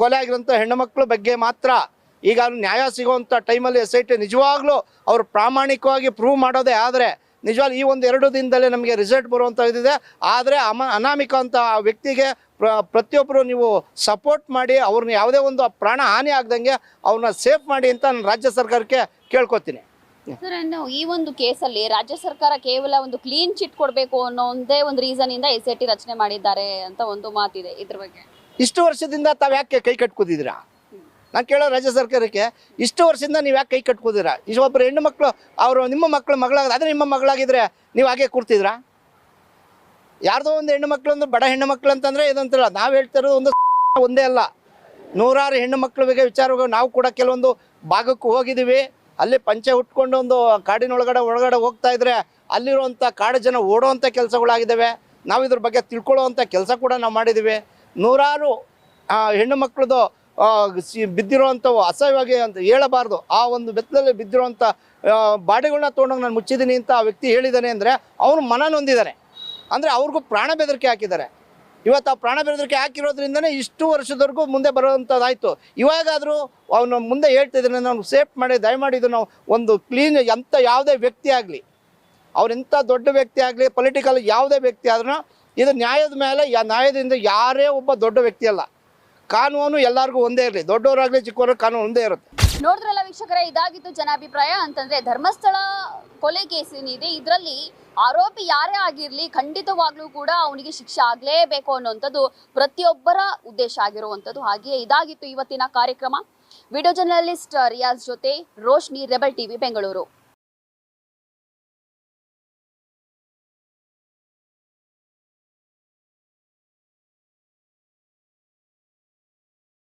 ಕೊಲೆ ಆಗಿರೋಂಥ ಹೆಣ್ಣು ಮಕ್ಕಳ ಬಗ್ಗೆ ಮಾತ್ರ. ಈಗ ಅವ್ನು ನ್ಯಾಯ ಸಿಗೋವಂಥ ಟೈಮಲ್ಲಿ ಎಸ್ ಐ ಟಿ ನಿಜವಾಗ್ಲೂ ಅವರು ಪ್ರಾಮಾಣಿಕವಾಗಿ ಪ್ರೂವ್ ಮಾಡೋದೇ ಆದರೆ ನಿಜವಾಗ್ಲೂ ಈ ಒಂದು ಎರಡು ದಿನದಲ್ಲೇ ನಮಗೆ ರಿಸಲ್ಟ್ ಬರುವಂಥ ಇದಿದೆ. ಆದರೆ ಅಮ ಅನಾಮಿಕ ಅಂತ ಆ ವ್ಯಕ್ತಿಗೆ ಪ್ರ ಪ್ರತಿಯೊಬ್ಬರು ನೀವು ಸಪೋರ್ಟ್ ಮಾಡಿ ಅವ್ರನ್ನ ಯಾವುದೇ ಒಂದು ಪ್ರಾಣ ಹಾನಿ ಆಗ್ದಂಗೆ ಅವ್ರನ್ನ ಸೇಫ್ ಮಾಡಿ ಅಂತ ನಾನು ರಾಜ್ಯ ಸರ್ಕಾರಕ್ಕೆ ಕೇಳ್ಕೊತೀನಿ. ಸರ್ ಇನ್ನು ಈ ಒಂದು ಕೇಸಲ್ಲಿ ರಾಜ್ಯ ಸರ್ಕಾರ ಕೇವಲ ಒಂದು ಕ್ಲೀನ್ ಚಿಟ್ ಕೊಡಬೇಕು ಅನ್ನೋ ಒಂದೇ ಒಂದು ರೀಸನ್ ಇಂದ ಎಸ್ ಐ ಟಿ ರಚನೆ ಮಾಡಿದ್ದಾರೆ ಅಂತ ಒಂದು ಮಾತಿದೆ ಇದ್ರ ಬಗ್ಗೆ. ಇಷ್ಟು ವರ್ಷದಿಂದ ತಾವ್ಯಾಕೆ ಕೈ ಕಟ್ಕೋದಿದ್ದೀರಾ ನಾನು ಕೇಳೋ ರಾಜ್ಯ ಸರ್ಕಾರಕ್ಕೆ ಇಷ್ಟು ವರ್ಷದಿಂದ ನೀವು ಯಾಕೆ ಕೈ ಕಟ್ಕೋದಿರಾ ಇಷ್ಟು ಒಬ್ಬರು ಹೆಣ್ಣು ಮಕ್ಕಳು ಅವರು ನಿಮ್ಮ ಮಕ್ಕಳು ಮಗಳಾಗ ಅದೇ ನಿಮ್ಮ ಮಗಳಾಗಿದ್ರೆ ನೀವು ಹಾಗೆ ಕೂರ್ತಿದ್ರಾ? ಯಾರ್ದೋ ಒಂದು ಹೆಣ್ಣು ಮಕ್ಕಳು ಅಂದ್ರೆ ಬಡ ಹೆಣ್ಣು ಮಕ್ಕಳು ಅಂತಂದ್ರೆ ಇದಂತಿಲ್ಲ, ನಾವು ಹೇಳ್ತಾ ಇರೋದು ಒಂದು ಒಂದೇ ಅಲ್ಲ. ನೂರಾರು ಹೆಣ್ಣು ಮಕ್ಕಳ ಬಗ್ಗೆ ವಿಚಾರಗಳು ನಾವು ಕೂಡ ಕೆಲವೊಂದು ಭಾಗಕ್ಕೆ ಹೋಗಿದ್ದೀವಿ. ಅಲ್ಲಿ ಪಂಚೆ ಉಟ್ಕೊಂಡು ಒಂದು ಕಾಡಿನೊಳಗಡೆ, ಒಳಗಡೆ ಹೋಗ್ತಾ ಇದ್ರೆ ಅಲ್ಲಿರುವಂಥ ಕಾಡು ಜನ ಓಡೋವಂಥ ಕೆಲಸಗಳಾಗಿದ್ದಾವೆ. ನಾವು ಇದ್ರ ಬಗ್ಗೆ ತಿಳ್ಕೊಳ್ಳೋವಂಥ ಕೆಲಸ ಕೂಡ ನಾವು ಮಾಡಿದ್ದೀವಿ. ನೂರಾರು ಹೆಣ್ಣು ಮಕ್ಕಳದು ಬಿದ್ದಿರುವಂಥವು ಅಸಹ್ಯವಾಗಿ ಅಂತ ಹೇಳಬಾರ್ದು. ಆ ಒಂದು ಬೆತ್ತಲಲ್ಲಿ ಬಿದ್ದಿರುವಂಥ ಬಾಡಿಗಳನ್ನ ತೊಗೊಂಡೋಗಿ ನಾನು ಮುಚ್ಚಿದ್ದೀನಿ ಅಂತ ಆ ವ್ಯಕ್ತಿ ಹೇಳಿದ್ದಾನೆ ಅಂದರೆ ಅವನು ಮನ ನೊಂದಿದ್ದಾನೆ ಅಂದರೆ ಅವ್ರಿಗೂ ಪ್ರಾಣ ಬೆದರಿಕೆ ಹಾಕಿದ್ದಾರೆ. ಇವತ್ತು ಆ ಪ್ರಾಣ ಬೆದರಿಕೆ ಹಾಕಿರೋದ್ರಿಂದನೇ ಇಷ್ಟು ವರ್ಷದವರೆಗೂ ಮುಂದೆ ಬರೋವಂಥದ್ದಾಯಿತು. ಇವಾಗಾದರೂ ಅವನ ಮುಂದೆ ಹೇಳ್ತಿದ್ದಾನೆ ನಾವು ಸೇಫ್ ಮಾಡಿ, ದಯಮಾಡಿ ಇದು ನಾವು ಒಂದು ಕ್ಲೀನ್ ಎಂಥ ಯಾವುದೇ ವ್ಯಕ್ತಿ ಆಗಲಿ ಅವರೆಂಥ ದೊಡ್ಡ ವ್ಯಕ್ತಿ ಆಗಲಿ ಪೊಲಿಟಿಕಲ್ ಯಾವುದೇ ವ್ಯಕ್ತಿ ಆದ್ರೂ ಇದು ನ್ಯಾಯದ ಮೇಲೆ ನ್ಯಾಯದಿಂದ ಯಾರೇ ಒಬ್ಬ ದೊಡ್ಡ ವ್ಯಕ್ತಿ ಅಲ್ಲ. ಕಾನೂನು ಎಲ್ಲರಿಗೂ ಒಂದೇ ಇರಲಿ. ದೊಡ್ಡವರಾಗಲಿ ಚಿಕ್ಕವರು ಕಾನೂನು ಒಂದೇ ಇರುತ್ತೆ. ನೋಡಿದ್ರಲ್ಲ ವೀಕ್ಷಕರೇ, ಇದಾಗಿತ್ತು ಜನಾಭಿಪ್ರಾಯ ಅಂತಂದ್ರೆ ಧರ್ಮಸ್ಥಳ ಕೊಲೆ ಕೇಸ್ ಏನಿದೆ, ಇದರಲ್ಲಿ ಆರೋಪಿ ಯಾರೇ ಆಗಿರ್ಲಿ ಖಂಡಿತವಾಗ್ಲೂ ಕೂಡ ಅವನಿಗೆ ಶಿಕ್ಷೆ ಆಗ್ಲೇಬೇಕು ಅನ್ನುವಂಥದ್ದು ಪ್ರತಿಯೊಬ್ಬರ ಉದ್ದೇಶ ಆಗಿರುವಂಥದ್ದು. ಹಾಗೆಯೇ ಇದಾಗಿತ್ತು ಇವತ್ತಿನ ಕಾರ್ಯಕ್ರಮ. ವಿಡಿಯೋ ಜರ್ನಲಿಸ್ಟ್ ರಿಯಾಜ್ ಜೊತೆ ರೋಶ್ನಿ ರೆಬಲ್ ಟಿವಿ ಬೆಂಗಳೂರು.